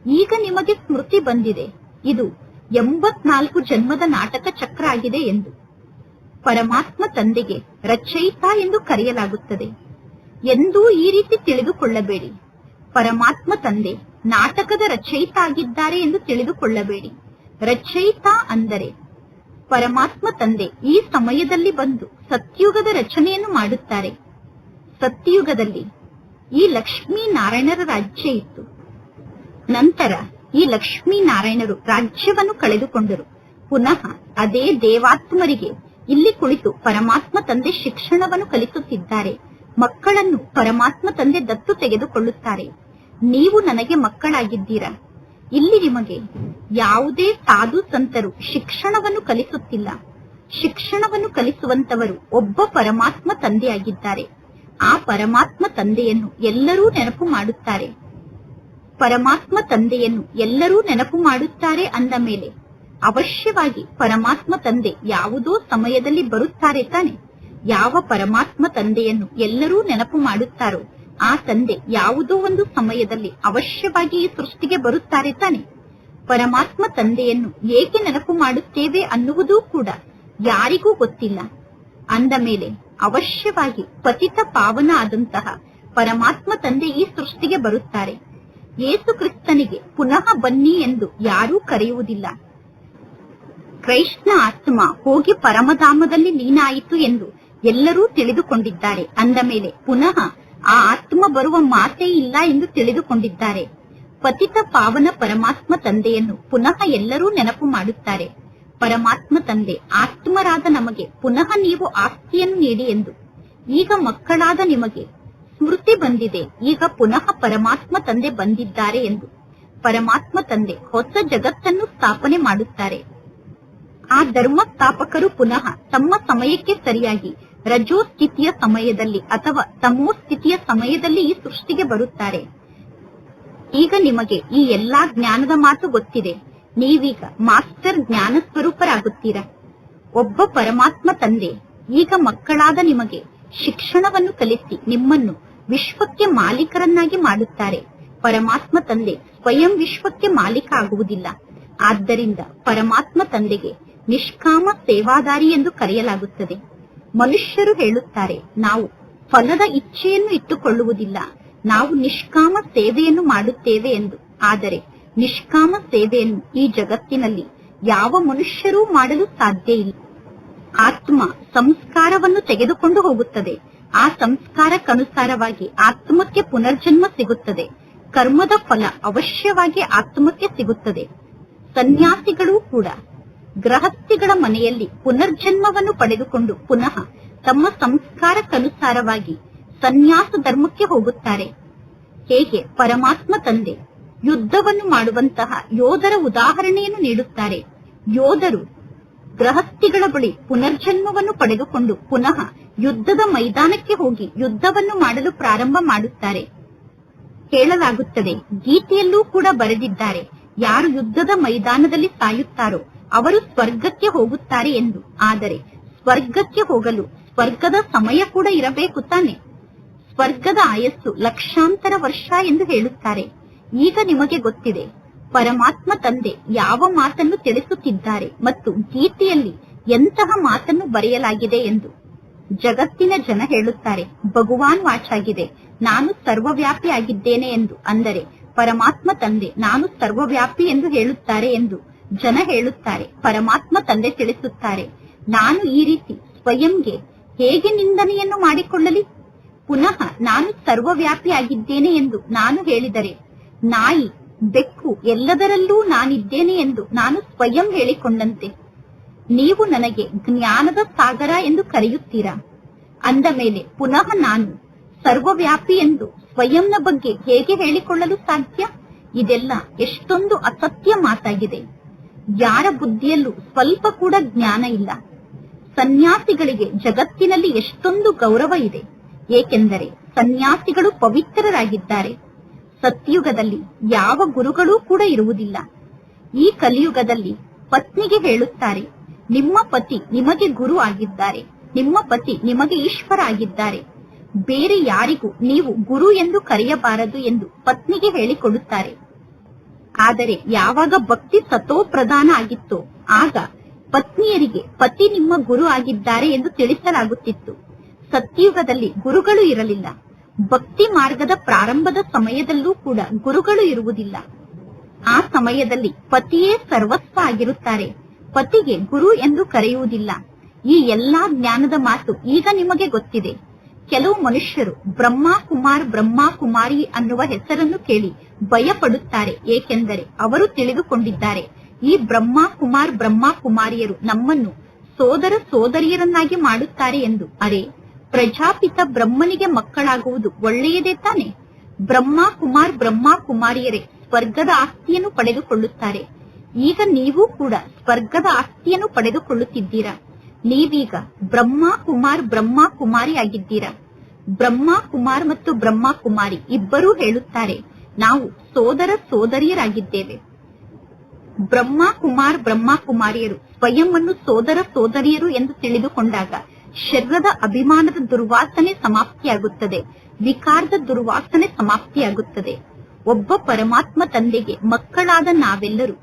ಈಗ ನಿಮಗೆ ಸ್ಮೃತಿ ಬಂದಿದೆ. ಇದು ಎಂಬತ್ನಾಲ್ಕು ಜನ್ಮದ ನಾಟಕ ಚಕ್ರ ಆಗಿದೆ ಎಂದು. ಪರಮಾತ್ಮ ತಂದೆಗೆ ರಚಯಿತ ಎಂದು ಕರೆಯಲಾಗುತ್ತದೆ. ಎಂದೂ ಈ ರೀತಿ ತಿಳಿದುಕೊಳ್ಳಬೇಡಿ. ಪರಮಾತ್ಮ ತಂದೆ ನಾಟಕದ ರಚಯಿತ ಆಗಿದ್ದಾರೆ ಎಂದು ತಿಳಿದುಕೊಳ್ಳಬೇಡಿ. ರಚಯಿತ ಅಂದರೆ ಪರಮಾತ್ಮ ತಂದೆ ಈ ಸಮಯದಲ್ಲಿ ಬಂದು ಸತ್ಯುಗದ ರಚನೆಯನ್ನು ಮಾಡುತ್ತಾರೆ. ಸತ್ಯುಗದಲ್ಲಿ ಈ ಲಕ್ಷ್ಮೀ ನಾರಾಯಣರ ರಾಜ್ಯ ಇತ್ತು. ನಂತರ ಈ ಲಕ್ಷ್ಮೀ ನಾರಾಯಣರು ರಾಜ್ಯವನ್ನು ಕಳೆದುಕೊಂಡರು. ಪುನಃ ಅದೇ ದೇವಾತ್ಮರಿಗೆ ಇಲ್ಲಿ ಕುಳಿತು ಪರಮಾತ್ಮ ತಂದೆ ಶಿಕ್ಷಣವನ್ನು ಕಲಿಸುತ್ತಿದ್ದಾರೆ. ಮಕ್ಕಳನ್ನು ಪರಮಾತ್ಮ ತಂದೆ ದತ್ತು ತೆಗೆದುಕೊಳ್ಳುತ್ತಾರೆ. ನೀವು ನನಗೆ ಮಕ್ಕಳಾಗಿದ್ದೀರಾ? ಇಲ್ಲಿ ನಿಮಗೆ ಯಾವುದೇ ಸಾಧು ಸಂತರು ಶಿಕ್ಷಣವನ್ನು ಕಲಿಸುತ್ತಿಲ್ಲ. ಶಿಕ್ಷಣವನ್ನು ಕಲಿಸುವಂತವರು ಒಬ್ಬ ಪರಮಾತ್ಮ ತಂದೆಯಾಗಿದ್ದಾರೆ. ಆ ಪರಮಾತ್ಮ ತಂದೆಯನ್ನು ಎಲ್ಲರೂ ನೆನಪು ಮಾಡುತ್ತಾರೆ. ಪರಮಾತ್ಮ ತಂದೆಯನ್ನು ಎಲ್ಲರೂ ನೆನಪು ಮಾಡುತ್ತಾರೆ ಅಂದ ಮೇಲೆ ಅವಶ್ಯವಾಗಿ ಪರಮಾತ್ಮ ತಂದೆ ಯಾವುದೋ ಸಮಯದಲ್ಲಿ ಬರುತ್ತಾರೆ ತಾನೆ. ಯಾವ ಪರಮಾತ್ಮ ತಂದೆಯನ್ನು ಎಲ್ಲರೂ ನೆನಪು ಮಾಡುತ್ತಾರೋ ಆ ತಂದೆ ಯಾವುದೋ ಒಂದು ಸಮಯದಲ್ಲಿ ಅವಶ್ಯವಾಗಿ ಈ ಸೃಷ್ಟಿಗೆ ಬರುತ್ತಾರೆ ತಾನೆ. ಪರಮಾತ್ಮ ತಂದೆಯನ್ನು ಏಕೆ ನೆನಪು ಮಾಡುತ್ತೇವೆ ಅನ್ನುವುದೂ ಕೂಡ ಯಾರಿಗೂ ಗೊತ್ತಿಲ್ಲ. ಅಂದ ಮೇಲೆ ಅವಶ್ಯವಾಗಿ ಪತಿತ ಪಾವನ ಆದಂತಹ ಪರಮಾತ್ಮ ತಂದೆ ಈ ಸೃಷ್ಟಿಗೆ ಬರುತ್ತಾರೆ. ಯೇಸು ಕ್ರಿಸ್ತನಿಗೆ ಪುನಃ ಬನ್ನಿ ಎಂದು ಯಾರೂ ಕರೆಯುವುದಿಲ್ಲ. ಕ್ರೈಷ್ಣ ಆತ್ಮ ಹೋಗಿ ಪರಮಧಾಮದಲ್ಲಿ ಲೀನಾಯಿತು ಎಂದು ಎಲ್ಲರೂ ತಿಳಿದುಕೊಂಡಿದ್ದಾರೆ. ಅಂದ ಮೇಲೆ ಪುನಃ ಆ ಆತ್ಮ ಬರುವ ಮಾತೇ ಇಲ್ಲ ಎಂದು ತಿಳಿದುಕೊಂಡಿದ್ದಾರೆ. ಪತಿತ ಪಾವನ ಪರಮಾತ್ಮ ತಂದೆಯನ್ನು ಪುನಃ ಎಲ್ಲರೂ ನೆನಪು ಮಾಡುತ್ತಾರೆ. ಪರಮಾತ್ಮ ತಂದೆ, ಆತ್ಮರಾದ ನಮಗೆ ಪುನಃ ನೀವು ಆಸ್ತಿಯನ್ನು ನೀಡಿ ಎಂದು. ಈಗ ಮಕ್ಕಳಾದ ನಿಮಗೆ ಸ್ಮೃತಿ ಬಂದಿದೆ. ಈಗ ಪುನಃ ಪರಮಾತ್ಮ ತಂದೆ ಬಂದಿದ್ದಾರೆ ಎಂದು. ಪರಮಾತ್ಮ ತಂದೆ ಹೊಸ ಜಗತ್ತನ್ನು ಸ್ಥಾಪನೆ ಮಾಡುತ್ತಾರೆ. ಆ ಧರ್ಮ ಸ್ಥಾಪಕರು ಪುನಃ ತಮ್ಮ ಸಮಯಕ್ಕೆ ಸರಿಯಾಗಿ ರಜೋ ಸ್ಥಿತಿಯ ಸಮಯದಲ್ಲಿ ಅಥವಾ ತಮೋ ಸಮಯದಲ್ಲಿ ಈ ಸೃಷ್ಟಿಗೆ ಬರುತ್ತಾರೆ. ಈಗ ನಿಮಗೆ ಈ ಎಲ್ಲಾ ಜ್ಞಾನದ ಮಾತು ಗೊತ್ತಿದೆ. ನೀವೀಗ ಮಾಸ್ಟರ್ ಜ್ಞಾನ ಸ್ವರೂಪರಾಗುತ್ತೀರಾ? ಒಬ್ಬ ಪರಮಾತ್ಮ ತಂದೆ, ಈಗ ಮಕ್ಕಳಾದ ನಿಮಗೆ ಶಿಕ್ಷಣವನ್ನು ಕಲಿಸಿ ನಿಮ್ಮನ್ನು ವಿಶ್ವಕ್ಕೆ ಮಾಲೀಕರನ್ನಾಗಿ ಮಾಡುತ್ತಾರೆ. ಪರಮಾತ್ಮ ತಂದೆ ಸ್ವಯಂ ವಿಶ್ವಕ್ಕೆ ಮಾಲೀಕ ಆಗುವುದಿಲ್ಲ. ಆದ್ದರಿಂದ ಪರಮಾತ್ಮ ತಂದೆಗೆ ನಿಷ್ಕಾಮ ಸೇವಾದಾರಿ ಎಂದು ಕರೆಯಲಾಗುತ್ತದೆ. ಮನುಷ್ಯರು ಹೇಳುತ್ತಾರೆ, ನಾವು ಫಲದ ಇಚ್ಛೆಯನ್ನು ಇಟ್ಟುಕೊಳ್ಳುವುದಿಲ್ಲ, ನಾವು ನಿಷ್ಕಾಮ ಸೇವೆಯನ್ನು ಮಾಡುತ್ತೇವೆ ಎಂದು. ಆದರೆ ನಿಷ್ಕಾಮ ಸೇವೆಯನ್ನು ಈ ಜಗತ್ತಿನಲ್ಲಿ ಯಾವ ಮನುಷ್ಯರೂ ಮಾಡಲು ಸಾಧ್ಯ ಇಲ್ಲ. ಆತ್ಮ ಸಂಸ್ಕಾರವನ್ನು ತೆಗೆದುಕೊಂಡು ಹೋಗುತ್ತದೆ. ಆ ಸಂಸ್ಕಾರಕ್ಕನುಸಾರವಾಗಿ ಆತ್ಮಕ್ಕೆ ಪುನರ್ಜನ್ಮ ಸಿಗುತ್ತದೆ. ಕರ್ಮದ ಫಲ ಅವಶ್ಯವಾಗಿ ಆತ್ಮಕ್ಕೆ ಸಿಗುತ್ತದೆ. ಸನ್ಯಾಸಿಗಳೂ ಕೂಡ ಗೃಹಸ್ಥಿಗಳ ಮನೆಯಲ್ಲಿ ಪುನರ್ಜನ್ಮವನ್ನು ಪಡೆದುಕೊಂಡು ಪುನಃ ತಮ್ಮ ಸಂಸ್ಕಾರಕ್ಕನುಸಾರವಾಗಿ ಸನ್ಯಾಸ ಧರ್ಮಕ್ಕೆ ಹೋಗುತ್ತಾರೆ. ಹೇಗೆ? ಪರಮಾತ್ಮ ತಂದೆ ಯುದ್ಧವನ್ನು ಮಾಡುವಂತಹ ಯೋಧರ ಉದಾಹರಣೆಯನ್ನು ನೀಡುತ್ತಾರೆ. ಯೋಧರು ಗೃಹಸ್ಥಿಗಳ ಬಳಿ ಪುನರ್ಜನ್ಮವನ್ನು ಪಡೆದುಕೊಂಡು ಪುನಃ ಯುದ್ಧದ ಮೈದಾನಕ್ಕೆ ಹೋಗಿ ಯುದ್ಧವನ್ನು ಮಾಡಲು ಪ್ರಾರಂಭ ಮಾಡುತ್ತಾರೆ. ಹೇಳಲಾಗುತ್ತದೆ, ಗೀತೆಯಲ್ಲೂ ಕೂಡ ಬರೆದಿದ್ದಾರೆ, ಯಾರು ಯುದ್ಧದ ಮೈದಾನದಲ್ಲಿ ಸಾಯುತ್ತಾರೋ ಅವರು ಸ್ವರ್ಗಕ್ಕೆ ಹೋಗುತ್ತಾರೆ ಎಂದು. ಆದರೆ ಸ್ವರ್ಗಕ್ಕೆ ಹೋಗಲು ಸ್ವರ್ಗದ ಸಮಯ ಕೂಡ ಇರಬೇಕು ತಾನೆ. ಸ್ವರ್ಗದ ಆಯಸ್ಸು ಲಕ್ಷಾಂತರ ವರ್ಷ ಎಂದು ಹೇಳುತ್ತಾರೆ. ಈಗ ನಿಮಗೆ ಗೊತ್ತಿದೆ, ಪರಮಾತ್ಮ ತಂದೆ ಯಾವ ಮಾತನ್ನು ತಿಳಿಸುತ್ತಿದ್ದಾರೆ ಮತ್ತು ಗೀತೆಯಲ್ಲಿ ಎಂತಹ ಮಾತನ್ನು ಬರೆಯಲಾಗಿದೆ ಎಂದು. ಜಗತ್ತಿನ ಜನ ಹೇಳುತ್ತಾರೆ, ಭಗವಾನ್ ವಾಚಾಗಿದೆ, ನಾನು ಸರ್ವವ್ಯಾಪಿ ಆಗಿದ್ದೇನೆ ಎಂದು. ಅಂದರೆ ಪರಮಾತ್ಮ ತಂದೆ, ನಾನು ಸರ್ವವ್ಯಾಪಿ ಎಂದು ಹೇಳುತ್ತಾರೆ ಎಂದು. ಜನ ಹೇಳುತ್ತಾರೆ, ಪರಮಾತ್ಮ ತಂದೆ ತಿಳಿಸುತ್ತಾರೆ, ನಾನು ಈ ರೀತಿ ಸ್ವಯಂಗೆ ಹೇಗೆ ನಿಂದನೆಯನ್ನು ಮಾಡಿಕೊಳ್ಳಲಿ? ಪುನಃ ನಾನು ಸರ್ವವ್ಯಾಪಿಯಾಗಿದ್ದೇನೆ ಎಂದು ನಾನು ಹೇಳಿದರೆ, ನಾಯಿ, ಬೆಕ್ಕು ಎಲ್ಲದರಲ್ಲೂ ನಾನಿದ್ದೇನೆ ಎಂದು ನಾನು ಸ್ವಯಂ ಹೇಳಿಕೊಂಡಂತೆ. ನೀವು ನನಗೆ ಜ್ಞಾನದ ಸಾಗರ ಎಂದು ಕರೆಯುತ್ತೀರಾ? ಅಂದ ಮೇಲೆ ಪುನಃ ನಾನು ಸರ್ವವ್ಯಾಪಿ ಎಂದು ಸ್ವಯಂನ ಬಗ್ಗೆ ಹೇಗೆ ಹೇಳಿಕೊಳ್ಳಲು ಸಾಧ್ಯ? ಇದೆಲ್ಲ ಎಷ್ಟೊಂದು ಅಸತ್ಯ ಮಾತಾಗಿದೆ. ಯಾರ ಬುದ್ಧಿಯಲ್ಲೂ ಸ್ವಲ್ಪ ಕೂಡ ಜ್ಞಾನ ಇಲ್ಲ. ಸನ್ಯಾಸಿಗಳಿಗೆ ಜಗತ್ತಿನಲ್ಲಿ ಎಷ್ಟೊಂದು ಗೌರವ ಇದೆ. ಏಕೆಂದರೆ ಸನ್ಯಾಸಿಗಳು ಪವಿತ್ರರಾಗಿದ್ದಾರೆ. ಸತ್ಯುಗದಲ್ಲಿ ಯಾವ ಗುರುಗಳೂ ಕೂಡ ಇರುವುದಿಲ್ಲ. ಈ ಕಲಿಯುಗದಲ್ಲಿ ಪತ್ನಿಗೆ ಹೇಳುತ್ತಾರೆ, ನಿಮ್ಮ ಪತಿ ನಿಮಗೆ ಗುರು ಆಗಿದ್ದಾರೆ, ನಿಮ್ಮ ಪತಿ ನಿಮಗೆ ಈಶ್ವರ ಆಗಿದ್ದಾರೆ. ಬೇರೆ ಯಾರಿಗೂ ನೀವು ಗುರು ಎಂದು ಕರೆಯಬಾರದು ಎಂದು ಪತ್ನಿಗೆ ಹೇಳಿಕೊಡುತ್ತಾರೆ ಆದರೆ ಯಾವಾಗ ಭಕ್ತಿ ಸತೋ ಪ್ರಧಾನ ಆಗಿತ್ತು, ಆಗ ಪತ್ನಿಯರಿಗೆ ಪತಿ ನಿಮ್ಮ ಗುರು ಆಗಿದ್ದಾರೆ ಎಂದು ತಿಳಿಸಲಾಗುತ್ತಿತ್ತು. ಸತ್ಯುಗದಲ್ಲಿ ಗುರುಗಳು ಇರಲಿಲ್ಲ. ಭಕ್ತಿ ಮಾರ್ಗದ ಪ್ರಾರಂಭದ ಸಮಯದಲ್ಲೂ ಕೂಡ ಗುರುಗಳು ಇರುವುದಿಲ್ಲ. ಆ ಸಮಯದಲ್ಲಿ ಪತಿಯೇ ಸರ್ವಸ್ವ ಆಗಿರುತ್ತಾರೆ. ಪತಿಗೆ ಗುರು ಎಂದು ಕರೆಯುವುದಿಲ್ಲ. ಈ ಎಲ್ಲಾ ಜ್ಞಾನದ ಮಾತು ಈಗ ನಿಮಗೆ ಗೊತ್ತಿದೆ. ಕೆಲವು ಮನುಷ್ಯರು ಬ್ರಹ್ಮ ಕುಮಾರ್ ಬ್ರಹ್ಮ ಕುಮಾರಿ ಅನ್ನುವ ಹೆಸರನ್ನು ಕೇಳಿ ಭಯಪಡುತ್ತಾರೆ. ಏಕೆಂದರೆ ಅವರು ತಿಳಿದುಕೊಂಡಿದ್ದಾರೆ, ಈ ಬ್ರಹ್ಮ ಕುಮಾರ್ ಬ್ರಹ್ಮ ಕುಮಾರಿಯರು ನಮ್ಮನ್ನು ಸೋದರ ಸೋದರಿಯರನ್ನಾಗಿ ಮಾಡುತ್ತಾರೆ ಎಂದು. ಅರೆ, ಪ್ರಜಾಪಿತ ಬ್ರಹ್ಮನಿಗೆ ಮಕ್ಕಳಾಗುವುದು ಒಳ್ಳೆಯದೇ ತಾನೆ? ಬ್ರಹ್ಮ ಕುಮಾರ್ ಬ್ರಹ್ಮ ಕುಮಾರಿಯರೇ, ಸ್ವರ್ಗದ ಆಸ್ತಿಯನ್ನು ಪಡೆದುಕೊಳ್ಳುತ್ತಾರೆ. ಈಗ ನೀವು ಕೂಡ ಸ್ವರ್ಗದ ಆಸ್ತಿಯನ್ನು ಪಡೆದುಕೊಳ್ಳುತ್ತಿದ್ದೀರಾ? ನೀವೀಗ ಬ್ರಹ್ಮ ಕುಮಾರ್ ಬ್ರಹ್ಮ ಕುಮಾರಿ ಆಗಿದ್ದೀರಾ? ಬ್ರಹ್ಮ ಕುಮಾರ್ ಮತ್ತು ಬ್ರಹ್ಮ ಕುಮಾರಿ ಇಬ್ಬರೂ ಹೇಳುತ್ತಾರೆ, ನಾವು ಸೋದರ ಸೋದರಿಯರಾಗಿದ್ದೇವೆ. ಬ್ರಹ್ಮ ಕುಮಾರ್ ಬ್ರಹ್ಮ ಕುಮಾರಿಯರು ಸ್ವಯಂ ಅನ್ನು ಸೋದರ ಸೋದರಿಯರು ಎಂದು ತಿಳಿದುಕೊಂಡಾಗ ಶರೀರದ ಅಭಿಮಾನದ ದುರ್ವಾಸನೆ ಸಮಾಪ್ತಿಯಾಗುತ್ತದೆ, ವಿಕಾರದ ದುರ್ವಾಸನೆ ಸಮಾಪ್ತಿಯಾಗುತ್ತದೆ. ಒಬ್ಬ ಪರಮಾತ್ಮ ತಂದೆಗೆ ಮಕ್ಕಳಾದ ನಾವೆಲ್ಲರೂ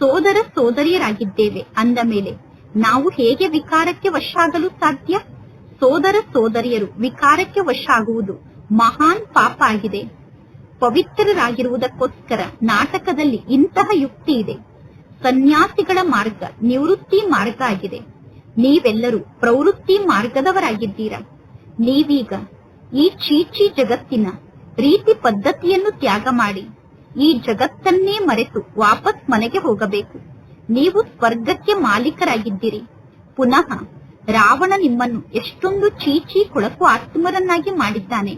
ಸೋದರ ಸೋದರಿಯರಾಗಿದ್ದೇವೆ ಅಂದ ಮೇಲೆ ನಾವು ಹೇಗೆ ವಿಕಾರಕ್ಕೆ ವಶಾಗಲು ಸಾಧ್ಯ? ಸೋದರ ಸೋದರಿಯರು, ವಿಕಾರಕ್ಕೆ ವಶಾಗುವುದು ಮಹಾನ್ ಪಾಪ ಆಗಿದೆ ಪವಿತ್ರರಾಗಿರುವುದಕ್ಕೋಸ್ಕರ ನಾಟಕದಲ್ಲಿ ಇಂತಹ ಯುಕ್ತಿ ಇದೆ. ಸನ್ಯಾಸಿಗಳ ಮಾರ್ಗ ನಿವೃತ್ತಿ ಮಾರ್ಗ ಆಗಿದೆ. ನೀವೆಲ್ಲರೂ ಪ್ರವೃತ್ತಿ ಮಾರ್ಗದವರಾಗಿದ್ದೀರಾ? ನೀವೀಗ ಈ ಚೀಚಿ ಜಗತ್ತಿನ ರೀತಿ ಪದ್ಧತಿಯನ್ನು ತ್ಯಾಗ ಮಾಡಿ, ಈ ಜಗತ್ತನ್ನೇ ಮರೆತು ವಾಪಸ್ ಮನೆಗೆ ಹೋಗಬೇಕು. ನೀವು ಸ್ವರ್ಗಕ್ಕೆ ಮಾಲೀಕರಾಗಿದ್ದೀರಿ. ಪುನಃ ರಾವಣ ನಿಮ್ಮನ್ನು ಎಷ್ಟೊಂದು ಚೀಚಿ ಕೊಳಕು ಆತ್ಮರನ್ನಾಗಿ ಮಾಡಿದ್ದಾನೆ.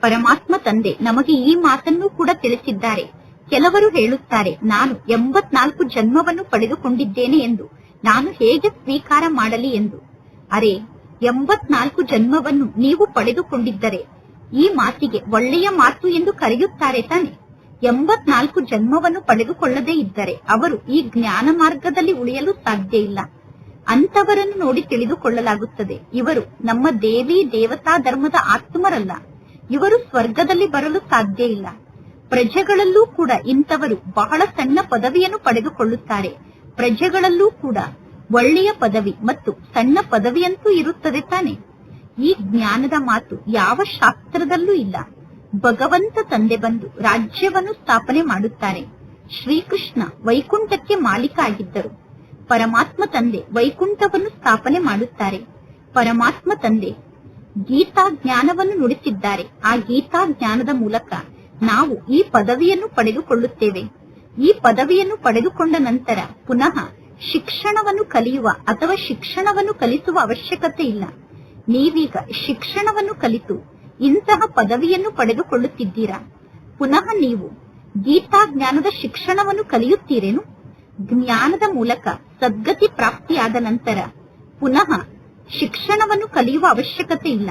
ಪರಮಾತ್ಮ ತಂದೆ ನಮಗೆ ಈ ಮಾತನ್ನು ಕೂಡ ತಿಳಿಸಿದ್ದಾರೆ. ಕೆಲವರು ಹೇಳುತ್ತಾರೆ, ನಾನು ಎಂಬತ್ನಾಲ್ಕು ಜನ್ಮವನ್ನು ಪಡೆದುಕೊಂಡಿದ್ದೇನೆ ಎಂದು. ನಾನು ಹೇಗೆ ಸ್ವೀಕಾರ ಮಾಡಲಿ ಎಂದು. ಅರೆ, ಎಂಬತ್ನಾಲ್ಕು ಜನ್ಮವನ್ನು ನೀವು ಪಡೆದುಕೊಂಡಿದ್ದರೆ ಈ ಮಾತಿಗೆ ಒಳ್ಳೆಯ ಮಾತು ಎಂದು ಕರೆಯುತ್ತಾರೆ ತಾನೆ. ಎಂಬತ್ನಾಲ್ಕು ಜನ್ಮವನ್ನು ಪಡೆದುಕೊಳ್ಳದೇ ಇದ್ದರೆ ಅವರು ಈ ಜ್ಞಾನ ಮಾರ್ಗದಲ್ಲಿ ಉಳಿಯಲು ಸಾಧ್ಯ ಇಲ್ಲ. ಅಂತವರನ್ನು ನೋಡಿ ತಿಳಿದುಕೊಳ್ಳಲಾಗುತ್ತದೆ. ಇವರು ನಮ್ಮ ದೇವಿ, ದೇವತಾ ಧರ್ಮದ ಆತ್ಮರಲ್ಲ. ಇವರು ಸ್ವರ್ಗದಲ್ಲಿ ಬರಲು ಸಾಧ್ಯ ಇಲ್ಲ. ಪ್ರಜೆಗಳಲ್ಲೂ ಕೂಡ ಇಂಥವರು ಬಹಳ ಸಣ್ಣ ಪದವಿಯನ್ನು ಪಡೆದುಕೊಳ್ಳುತ್ತಾರೆ. ಪ್ರಜೆಗಳಲ್ಲೂ ಕೂಡ ಒಳ್ಳೆಯ ಪದವಿ ಮತ್ತು ಸಣ್ಣ ಪದವಿಯಂತೂ ಇರುತ್ತದೆ ತಾನೆ. ಈ ಜ್ಞಾನದ ಮಾತು ಯಾವ ಶಾಸ್ತ್ರದಲ್ಲೂ ಇಲ್ಲ. ಭಗವಂತ ತಂದೆ ಬಂದು ರಾಜ್ಯವನ್ನು ಸ್ಥಾಪನೆ ಮಾಡುತ್ತಾರೆ. ಶ್ರೀಕೃಷ್ಣ ವೈಕುಂಠಕ್ಕೆ ಮಾಲೀಕ ಆಗಿದ್ದರು ಪರಮಾತ್ಮ ತಂದೆ ವೈಕುಂಠವನ್ನು ಸ್ಥಾಪನೆ ಮಾಡುತ್ತಾರೆ. ಪರಮಾತ್ಮ ತಂದೆ ಗೀತಾ ಜ್ಞಾನವನ್ನು ನುಡಿಸಿದ್ದಾರೆ. ಆ ಗೀತಾ ಜ್ಞಾನದ ಮೂಲಕ ನಾವು ಈ ಪದವಿಯನ್ನು ಪಡೆದುಕೊಳ್ಳುತ್ತೇವೆ. ಈ ಪದವಿಯನ್ನು ಪಡೆದುಕೊಂಡ ನಂತರ ಪುನಃ ಶಿಕ್ಷಣವನ್ನು ಕಲಿಯುವ ಅಥವಾ ಶಿಕ್ಷಣವನ್ನು ಕಲಿಸುವ ಅವಶ್ಯಕತೆ ಇಲ್ಲ. ನೀವೀಗ ಶಿಕ್ಷಣವನ್ನು ಕಲಿತು ಇಂತಹ ಪದವಿಯನ್ನು ಪಡೆದುಕೊಳ್ಳುತ್ತಿದ್ದೀರಾ? ಪುನಃ ನೀವು ಗೀತಾ ಜ್ಞಾನದ ಶಿಕ್ಷಣವನ್ನು ಕಲಿಯುತ್ತೀರೇನು? ಜ್ಞಾನದ ಮೂಲಕ ಸದ್ಗತಿ ಪ್ರಾಪ್ತಿಯಾದ ನಂತರ ಪುನಃ ಶಿಕ್ಷಣವನ್ನು ಕಲಿಯುವ ಅವಶ್ಯಕತೆ ಇಲ್ಲ.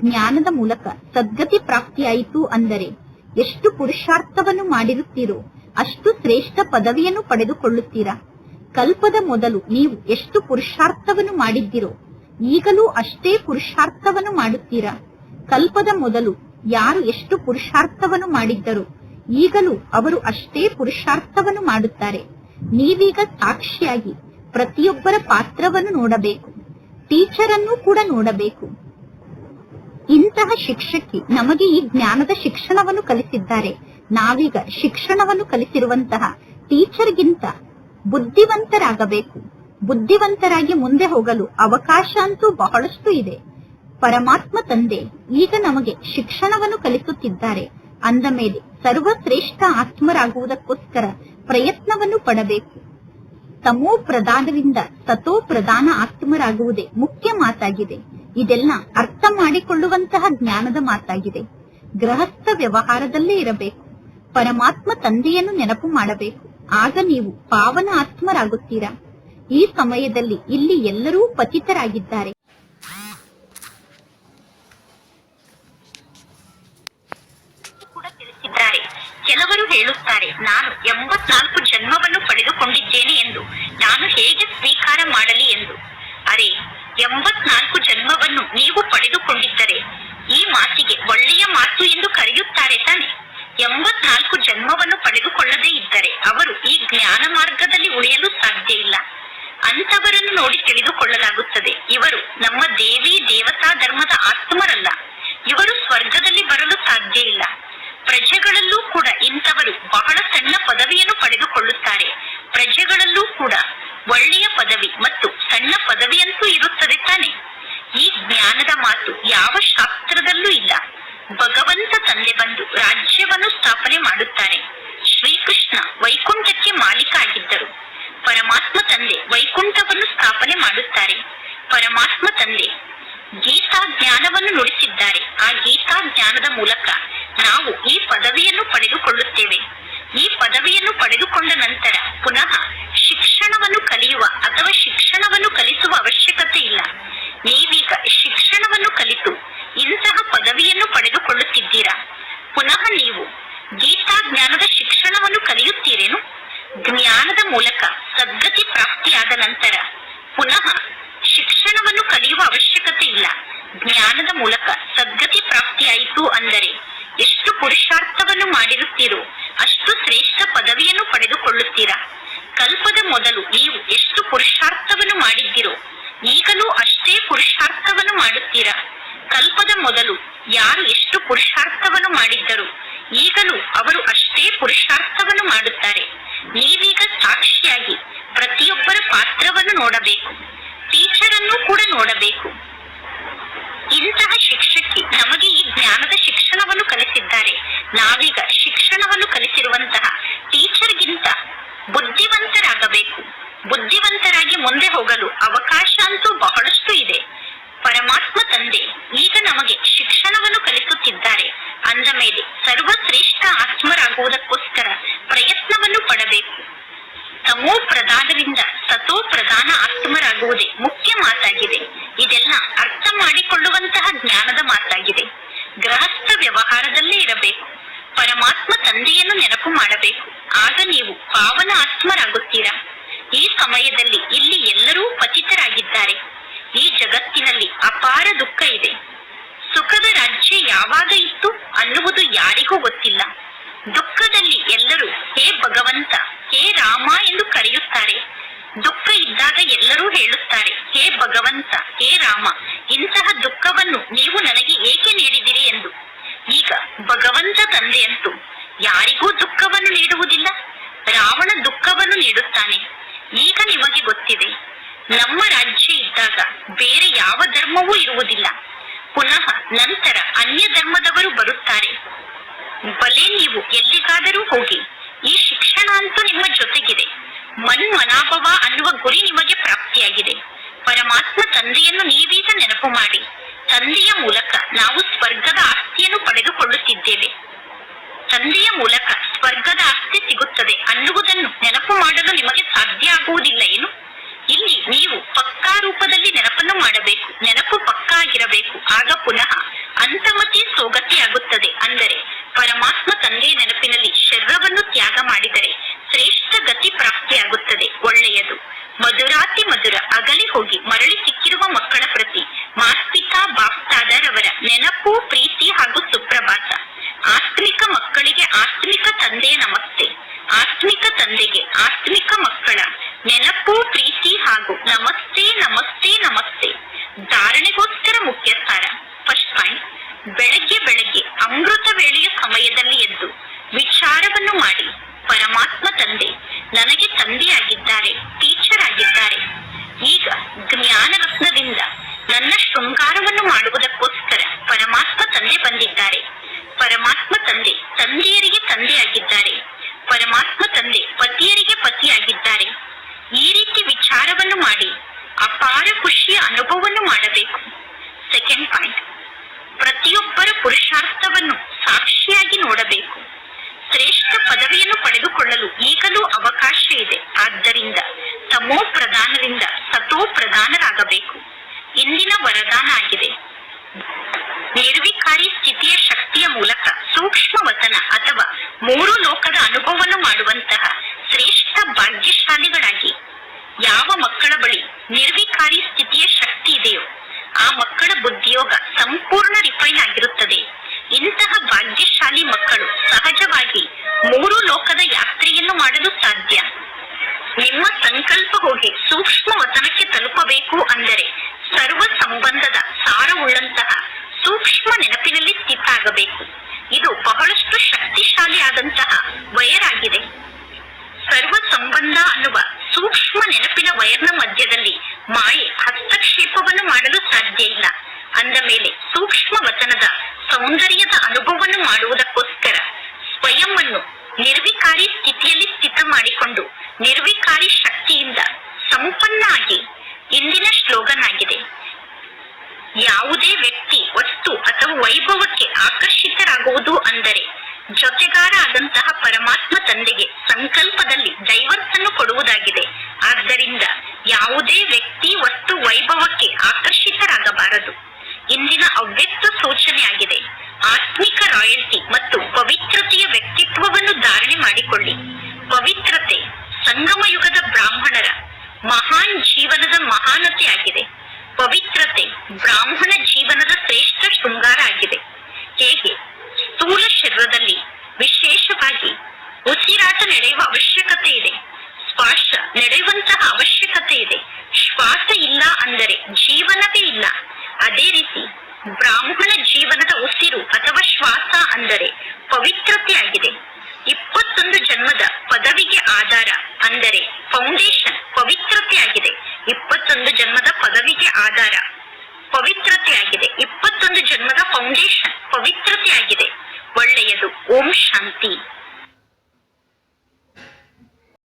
ಜ್ಞಾನದ ಮೂಲಕ ಸದ್ಗತಿ ಪ್ರಾಪ್ತಿಯಾಯಿತು ಅಂದರೆ ಎಷ್ಟು ಪುರುಷಾರ್ಥವನ್ನು ಮಾಡಿರುತ್ತೀರೋ ಅಷ್ಟು ಶ್ರೇಷ್ಠ ಪದವಿಯನ್ನು ಪಡೆದುಕೊಳ್ಳುತ್ತೀರಾ? ಕಲ್ಪದ ಮೊದಲು ನೀವು ಎಷ್ಟು ಪುರುಷಾರ್ಥವನ್ನು ಮಾಡಿದ್ದೀರೋ ಈಗಲೂ ಅಷ್ಟೇ ಪುರುಷಾರ್ಥವನ್ನು ಮಾಡುತ್ತೀರಾ? ಕಲ್ಪದ ಮೊದಲು ಯಾರು ಎಷ್ಟು ಪುರುಷಾರ್ಥವನ್ನು ಮಾಡಿದ್ದರು, ಈಗಲೂ ಅವರು ಅಷ್ಟೇ ಪುರುಷಾರ್ಥವನ್ನು ಮಾಡುತ್ತಾರೆ. ನೀವೀಗ ಸಾಕ್ಷಿಯಾಗಿ ಪ್ರತಿಯೊಬ್ಬರ ಪಾತ್ರವನ್ನು ನೋಡಬೇಕು ಟೀಚರ್ ಅನ್ನು ಕೂಡ ನೋಡಬೇಕು. ಇಂತಹ ಶಿಕ್ಷಕಿ ನಮಗೆ ಈ ಜ್ಞಾನದ ಶಿಕ್ಷಣವನ್ನು ಕಲಿಸಿದ್ದಾರೆ. ನಾವೀಗ ಶಿಕ್ಷಣವನ್ನು ಕಲಿಸಿರುವಂತಹ ಟೀಚರ್ಗಿಂತ ಬುದ್ಧಿವಂತರಾಗಬೇಕು. ಬುದ್ಧಿವಂತರಾಗಿ ಮುಂದೆ ಹೋಗಲು ಅವಕಾಶ ಅಂತೂ ಬಹಳಷ್ಟು ಇದೆ. ಪರಮಾತ್ಮ ತಂದೆ, ಈಗ ನಮಗೆ ಶಿಕ್ಷಣವನ್ನು ಕಲಿಸುತ್ತಿದ್ದಾರೆ. ಅಂದ ಮೇಲೆ ಸರ್ವಶ್ರೇಷ್ಠ ಆತ್ಮರಾಗುವುದಕ್ಕೋಸ್ಕರ ಪ್ರಯತ್ನವನ್ನು ಪಡಬೇಕು. ತಮೋ ಪ್ರಧಾನದಿಂದ ಸತೋ ಪ್ರಧಾನ ಆತ್ಮರಾಗುವುದೇ ಮುಖ್ಯ ಮಾತಾಗಿದೆ. ಇದೆಲ್ಲ ಅರ್ಥ ಮಾಡಿಕೊಳ್ಳುವಂತಹ ಜ್ಞಾನದ ಮಾತಾಗಿದೆ. ಗೃಹಸ್ಥ ವ್ಯವಹಾರದಲ್ಲೇ ಇರಬೇಕು. ಪರಮಾತ್ಮ ತಂದೆಯನ್ನು ನೆನಪು ಮಾಡಬೇಕು. ಆಗ ನೀವು ಪಾವನ ಆತ್ಮರಾಗುತ್ತೀರಾ? ಈ ಸಮಯದಲ್ಲಿ ಇಲ್ಲಿ ಎಲ್ಲರೂ ಪತಿತರಾಗಿದ್ದಾರೆ. ಕೆಲವರು ಹೇಳುತ್ತಾರೆ, ನಾನು ಎಂಬತ್ನಾಲ್ಕು ಜನ್ಮವನ್ನು ಪಡೆದುಕೊಂಡಿದ್ದೇನೆ ಎಂದು. ನಾನು ಹೇಗೆ ಸ್ವೀಕಾರ ಮಾಡಲಿ ಎಂದು? ಅರೆ, ಎಂಬತ್ನಾಲ್ಕು ಜನ್ಮವನ್ನು ನೀವು ಪಡೆದುಕೊಂಡಿದ್ದರೆ ಈ ಮಾತಿಗೆ ಒಳ್ಳೆಯ ಮಾತು ಎಂದು ಕರೆಯುತ್ತಾರೆ ತಾನೆ. ಎಂಬತ್ನಾಲ್ಕು ಜನ್ಮವನ್ನು ಪಡೆದುಕೊಳ್ಳದೇ ಇದ್ದರೆ ಅವರು ಈ ಜ್ಞಾನ ಮಾರ್ಗದಲ್ಲಿ ಉಳಿಯಲು ಸಾಧ್ಯ ಇಲ್ಲ. ಅಂತವರನ್ನು ನೋಡಿ ತಿಳಿದುಕೊಳ್ಳಲಾಗುತ್ತದೆ. ಇವರು ನಮ್ಮ ದೇವಿ ದೇವತಾ ಧರ್ಮದ ಆತ್ಮರಲ್ಲ. ಇವರು ಸ್ವರ್ಗದಲ್ಲಿ ಬರಲು ಸಾಧ್ಯ ಇಲ್ಲ. ಪ್ರಜೆಗಳಲ್ಲೂ ಕೂಡ ಇಂಥವರು ಬಹಳ ಸಣ್ಣ ಪದವಿಯನ್ನು ಪಡೆದುಕೊಳ್ಳುತ್ತಾರೆ. ಪ್ರಜೆಗಳಲ್ಲೂ ಕೂಡ ಒಳ್ಳೆಯ ಪದವಿ ಮತ್ತು ಸಣ್ಣ ಪದವಿಯಂತೂ ಇರುತ್ತದೆ ತಾನೆ. ಈ ಜ್ಞಾನದ ಮಾತು ಯಾವ ಶಾಸ್ತ್ರದಲ್ಲೂ ಇಲ್ಲ. ಭಗವಂತ ತಂದೆ ಬಂದು ರಾಜ್ಯವನ್ನು ಸ್ಥಾಪನೆ ಮಾಡುತ್ತಾರೆ. ಶ್ರೀಕೃಷ್ಣ ವೈಕುಂಠಕ್ಕೆ ಮಾಲೀಕ ಆಗಿದ್ದರು. ಪರಮಾತ್ಮ ತಂದೆ ವೈಕುಂಠವನ್ನು ಸ್ಥಾಪನೆ ಮಾಡುತ್ತಾರೆ. ಪರಮಾತ್ಮ ತಂದೆ ಗೀತಾ ಜ್ಞಾನವನ್ನು ನುಡಿಸಿದ್ದಾರೆ. ಆ ಗೀತಾ ಜ್ಞಾನದ ಮೂಲಕ ನಾವು ಈ ಪದವಿಯನ್ನು ಪಡೆದುಕೊಳ್ಳುತ್ತೇವೆ. ಈ ಪದವಿಯನ್ನು ಪಡೆದುಕೊಂಡ ನಂತರ ಪುನಃ ಶಿಕ್ಷಣವನ್ನು ಕಲಿಯುವ ಅಥವಾ ಶಿಕ್ಷಣವನ್ನು ಕಲಿಸುವ ಅವಶ್ಯಕತೆ ಇಲ್ಲ. ನೀವೀಗ ಶಿಕ್ಷಣವನ್ನು ಕಲಿತು ಇಂತಹ ಪದವಿಯನ್ನು ಪಡೆದುಕೊಳ್ಳುತ್ತಿದ್ದೀರಾ? ಪುನಃ ನೀವು ಗೀತಾ ಜ್ಞಾನದ ಶಿಕ್ಷಣವನ್ನು ಕಲಿಯುತ್ತೀರೇನು? ಜ್ಞಾನದ ಮೂಲಕ ಸದ್ಗತಿ ಪ್ರಾಪ್ತಿಯಾದ ನಂತರ ಪುನಃ ಶಿಕ್ಷಣವನ್ನು ಕಲಿಯುವ ಅವಶ್ಯಕತೆ ಇಲ್ಲ. ಜ್ಞಾನದ ಮೂಲಕ ಸದ್ಗತಿ ಪ್ರಾಪ್ತಿಯಾಯಿತು ಅಂದರೆ ಪುರುಷಾರ್ಥವನ್ನು ಮಾಡಿರುತ್ತೀರೋ, ಅಷ್ಟು ಶ್ರೇಷ್ಠ ಪದವಿಯನ್ನು ಪಡೆದುಕೊಳ್ಳುತ್ತೀರಾ? ಕಲ್ಪದ ಮೊದಲು ನೀವು ಎಷ್ಟು ಪುರುಷಾರ್ಥವನ್ನು ಮಾಡಿದ್ದೀರೋ, ಈಗಲೂ ಅಷ್ಟೇ ಪುರುಷಾರ್ಥವನ್ನು ಮಾಡುತ್ತೀರಾ? ಕಲ್ಪದ ಮೊದಲು ಯಾರು ಎಷ್ಟು ಪುರುಷಾರ್ಥವನ್ನು ಮಾಡಿದ್ದರು, ಈಗಲೂ ಅವರು ಅಷ್ಟೇ ಪುರುಷಾರ್ಥವನ್ನು ಮಾಡುತ್ತಾರೆ. ನೀವೀಗ ಸಾಕ್ಷಿಯಾಗಿ ಪ್ರತಿಯೊಬ್ಬರ ಪಾತ್ರವನ್ನು ನೋಡಬೇಕು. ಟೀಚರ್ ಅನ್ನು ಕೂಡ ನೋಡಬೇಕು. ಇಂತಹ ಶಿಕ್ಷಕಿ ನಮಗೆ ಈ ಜ್ಞಾನದ ಶಿಕ್ಷಣವನ್ನು ಕಲಿಸಿದ್ದಾರೆ ನಾವೀಗ ಶಿಕ್ಷಣವನ್ನು ಕಲಿಸಿರುವಂತಹ ಟೀಚರ್ಗಿಂತ ಬುದ್ಧಿವಂತರಾಗಬೇಕು. ಬುದ್ಧಿವಂತರಾಗಿ ಮುಂದೆ ಹೋಗಲು ಅವಕಾಶ ಅಂತೂ ಬಹಳಷ್ಟು ಇದೆ. ಪರಮಾತ್ಮ ತಂದೆ ಈಗ ನಮಗೆ ಶಿಕ್ಷಣವನ್ನು ಕಲಿಸುತ್ತಿದ್ದಾರೆ. ಅಂದ ಮೇಲೆ ಸರ್ವಶ್ರೇಷ್ಠ ಆತ್ಮರಾಗುವುದಕ್ಕೋಸ್ಕರ ಪ್ರಯತ್ನವನ್ನು ಪಡಬೇಕು. ತಮೋ ಪ್ರಧಾನದಿಂದ ಸತೋ ಪ್ರಧಾನ ಆತ್ಮರಾಗುವುದೇ ಮುಖ್ಯ ಮಾತಾಗಿದೆ. ಇದೆಲ್ಲ ಸಮಯದಲ್ಲಿ ಇಲ್ಲಿ ಎಲ್ಲರೂ ಪತಿತರಾಗಿದ್ದಾರೆ. ಈ ಜಗತ್ತಿನಲ್ಲಿ ಅಪಾರ ದುಃಖ ಇದೆ. ಸುಖದ ರಾಜ್ಯ ಯಾವಾಗ ಇತ್ತು ಅನ್ನುವುದು ಯಾರಿಗೂ ಗೊತ್ತಿಲ್ಲ. ದುಃಖದಲ್ಲಿ ಎಲ್ಲರೂ ಹೇ ಭಗವಂತ, ಹೇ ರಾಮ ಎಂದು ಕರೆಯುತ್ತಾರೆ. ದುಃಖ ಇದ್ದಾಗ ಎಲ್ಲರೂ ಹೇಳುತ್ತಾರೆ, ಹೇ ಭಗವಂತ, ಹೇ ರಾಮ ಇಂತಹ ದುಃಖವನ್ನು ನೀವು ನನಗೆ ಏಕೆ ನೀಡಿದಿರಿ ಎಂದು ಈಗ ಭಗವಂತ ತಂದೆಯಂತೂ ಯಾರಿಗೂ ದುಃಖವನ್ನು ನೀಡುವುದಿಲ್ಲ ರಾವಣ ದುಃಖವನ್ನು ನೀಡುತ್ತಾನೆ ಈಗ ನಿಮಗೆ ಗೊತ್ತಿದೆ ನಮ್ಮ ರಾಜ್ಯ ಇದ್ದಾಗ ಬೇರೆ ಯಾವ ಧರ್ಮವೂ ಇರುವುದಿಲ್ಲ ಪುನಃ ನಂತರ ಅನ್ಯ ಧರ್ಮದವರು ಬರುತ್ತಾರೆ ಬಲೆ ನೀವು ಎಲ್ಲಿಗಾದರೂ ಹೋಗಿ ಈ ಶಿಕ್ಷಣ ಅಂತೂ ನಿಮ್ಮ ಜೊತೆಗಿದೆ ಮನ್ಮನಾಭವ ಅನ್ನುವ ಗುರಿ ನಿಮಗೆ ಪ್ರಾಪ್ತಿಯಾಗಿದೆ ಪರಮಾತ್ಮ ತಂದೆಯನ್ನು ನೀವೀಗ ನೆನಪು ಮಾಡಿ. ತಂದೆಯ ಮೂಲಕ ನಾವು ಸ್ವರ್ಗದ ಆಸ್ತಿಯನ್ನು ಪಡೆದುಕೊಳ್ಳುತ್ತಿದ್ದೇವೆ. ತಂದೆಯ ಮೂಲಕ ಸ್ವರ್ಗದ ಆಸ್ತಿ ಸಿಗುತ್ತದೆ ಅನ್ನುವುದನ್ನು ನೆನಪು ಮಾಡಲು ನಿಮಗೆ ಸಾಧ್ಯ ಆಗುವುದಿಲ್ಲ ಏನು? ಇಲ್ಲಿ ನೀವು ಪಕ್ಕಾ ರೂಪದಲ್ಲಿ ನೆನಪನ್ನು ಮಾಡಬೇಕು. ನೆನಪು ಪಕ್ಕಾ ಆಗಿರಬೇಕು. ಆಗ ಪುನಃ ಅಂತಮತಿ ಸೋಗತಿ ಆಗುತ್ತದೆ. ಅಂದರೆ ಪರಮಾತ್ಮ ತಂದೆ ನೆನಪಿನಲ್ಲಿ ಶರೀರವನ್ನು ತ್ಯಾಗ ಮಾಡಿದರೆ ಶ್ರೇಷ್ಠ ಗತಿ ಪ್ರಾಪ್ತಿಯಾಗುತ್ತದೆ ಒಳ್ಳೆಯದು. ಮಧುರಾತಿ ಮಧುರ ಅಗಲಿ ಹೋಗಿ ಮರಳಿ ಸಿಕ್ಕಿರುವ ಮಕ್ಕಳ ಪ್ರತಿ ಮಾಸ್ಪಿತಾ ಬಾಪ್ತಾದರವರ ನೆನಪು, ಪ್ರೀತಿ ಹಾಗೂ ಸುಪ್ರಭಾತ. ಆತ್ಮಿಕ ಮಕ್ಕಳಿಗೆ ಆತ್ಮಿಕ ತಂದೆ ನಮಸ್ತೆ. ಆತ್ಮಿಕ ತಂದೆಗೆ, ಆತ್ಮಿಕ ಮಕ್ಕಳ. ನೆನಪು, ಪ್ರೀತಿ ಹಾಗೂ ನಮಸ್ತೆ ನಮಸ್ತೆ ನಮಸ್ತೆ. ಧಾರಣೆಗೋಸ್ಕರ ಮುಖ್ಯಸ್ಥಾನ ಫಸ್ಟ್ ಪಾಯಿಂಟ್ ಬೆಳಗ್ಗೆ ಬೆಳಗ್ಗೆ ಅಮೃತ ವೇಳೆಯ ಸಮಯದಲ್ಲಿ ಎದ್ದು ವಿಚಾರವನ್ನು ಮಾಡಿ. ಪರಮಾತ್ಮ ತಂದೆ, ನನಗೆ ತಂದೆಯಾಗಿದ್ದಾರೆ ಟೀಚರ್ ಆಗಿದ್ದಾರೆ ಈಗ ಜ್ಞಾನ ರತ್ನದಿಂದ ನನ್ನ ಶೃಂಗಾರವನ್ನು ಮಾಡುವುದಕ್ಕೋಸ್ಕರ ಪರಮಾತ್ಮ ತಂದೆ ಬಂದಿದ್ದಾರೆ ಪರಮಾತ್ಮ ತಂದೆ ತಂದೆಯರಿಗೆ ತಂದೆಯಾಗಿದ್ದಾರೆ ಪರಮಾತ್ಮ ತಂದೆ ಪತಿಯರಿಗೆ ಪತಿಯಾಗಿದ್ದಾರೆ ಈ ರೀತಿ ವಿಚಾರವನ್ನು ಮಾಡಿ ಅಪಾರ ಖುಷಿಯ ಅನುಭವವನ್ನು ಮಾಡಬೇಕು ಸೆಕೆಂಡ್ ಪಾಯಿಂಟ್ ಪ್ರತಿಯೊಬ್ಬರ ಪುರುಷಾರ್ಥವನ್ನು ಸಾಕ್ಷಿಯಾಗಿ ನೋಡಬೇಕು. ಶ್ರೇಷ್ಠ ಪದವಿಯನ್ನು ಪಡೆದುಕೊಳ್ಳಲು ಈಗಲೂ ಅವಕಾಶ ಇದೆ. ಆದ್ದರಿಂದ ತಮೋ ಪ್ರಧಾನರಿಂದ ಸತೋ ಪ್ರಧಾನರಾಗಬೇಕು. ಇಂದಿನ ವರದಾನ ಆಗಿದೆ. ನಿರ್ವಿಕಾರಿ ಸ್ಥಿತಿಯ ಶಕ್ತಿಯ ಮೂಲಕ ಸೂಕ್ಷ್ಮ ವತನ ಅಥವಾ ಮೂರು ಲೋಕದ ಅನುಭವವನ್ನು ಮಾಡುವಂತಹ ಶ್ರೇಷ್ಠ ಭಾಗ್ಯಶಾಲಿಗಳಾಗಿ ಯಾವ ಮಕ್ಕಳ ಬಳಿ ನಿರ್ವಿಕಾರಿ ಸ್ಥಿತಿಯ ಶಕ್ತಿ ಇದೆಯೋ, ಆ ಮಕ್ಕಳ ಬುದ್ಧಿಯೋಗ ಸಂಪೂರ್ಣ ರಿಫೈನ್ ಆಗಿರುತ್ತದೆ ತಲುಪಬೇಕು ಅಂದರೆ ಸರ್ವ ಸಂಬಂಧದ ಸಾರವುಳ್ಳಂತಹ ಸೂಕ್ಷ್ಮ ನೆನಪಿನಲ್ಲಿ ಸ್ಥಿತ ಆಗಬೇಕು ಇದು ಬಹಳಷ್ಟು ಶಕ್ತಿಶಾಲಿಯಾದಂತಹ ವೈರ್ ಆಗಿದೆ ಸರ್ವ ಸಂಬಂಧ ಅನ್ನುವ ಸೂಕ್ಷ್ಮ ನೆನಪಿನ ವೈರ್ನ ಮಧ್ಯದಲ್ಲಿ ಮಾಯೆ ಹಸ್ತಕ್ಷೇಪವನ್ನು ಮಾಡಲು ಸಾಧ್ಯ ಇಲ್ಲ. ಅಂದ ಮೇಲೆ ಸೂಕ್ಷ್ಮ ವಚನದ ಸೌಂದರ್ಯದ ಅನುಭವವನ್ನು ಮಾಡುವುದಕ್ಕೋಸ್ಕರ ಸ್ವಯಂ ಅನ್ನು ನಿರ್ವಿಕಾರಿ ಸ್ಥಿತಿಯಲ್ಲಿ ಸ್ಥಿತ ಮಾಡಿಕೊಂಡು ನಿರ್ವಿಕಾರಿ ಶಕ್ತಿಯಿಂದ ಸಂಪನ್ನ ಆಗಿ ಸ್ಲೋಗನ್ ಯಾವುದೇ ವ್ಯಕ್ತಿ ವಸ್ತು ಅಥವಾ ವೈಭವಕ್ಕೆ ಆಕರ್ಷಿತರಾಗುವುದು ಅಂದರೆ ಜೊತೆಗಾರ ಆದಂತಹ ಪರಮಾತ್ಮ ತಂದೆಗೆ ಸಂಕಲ್ಪದಲ್ಲಿ ದೈವತ್ತನ್ನು ಕೊಡುವುದಾಗಿದೆ. ಆದ್ದರಿಂದ ಯಾವುದೇ ವ್ಯಕ್ತಿ ವಸ್ತು ವೈಭವಕ್ಕೆ ಆಕರ್ಷಿತರಾಗಬಾರದು. ಇಂದಿನ ಅವ್ಯಕ್ತ ಸೂಚನೆಯಾಗಿದೆ ಆತ್ಮಿಕ ರಾಯಲ್ಟಿ ಮತ್ತು ಪವಿತ್ರತೆಯ ವ್ಯಕ್ತಿತ್ವವನ್ನು ಧಾರಣೆ ಮಾಡಿಕೊಳ್ಳಿ. ಪವಿತ್ರತೆ ಸಂಗಮ ಯುಗದ ಬ್ರಾಹ್ಮಣರ ಮಹಾನ್ ಮಹಾನತೆ ಆಗಿದೆ ಪವಿತ್ರತೆ ಬ್ರಾಹ್ಮಣ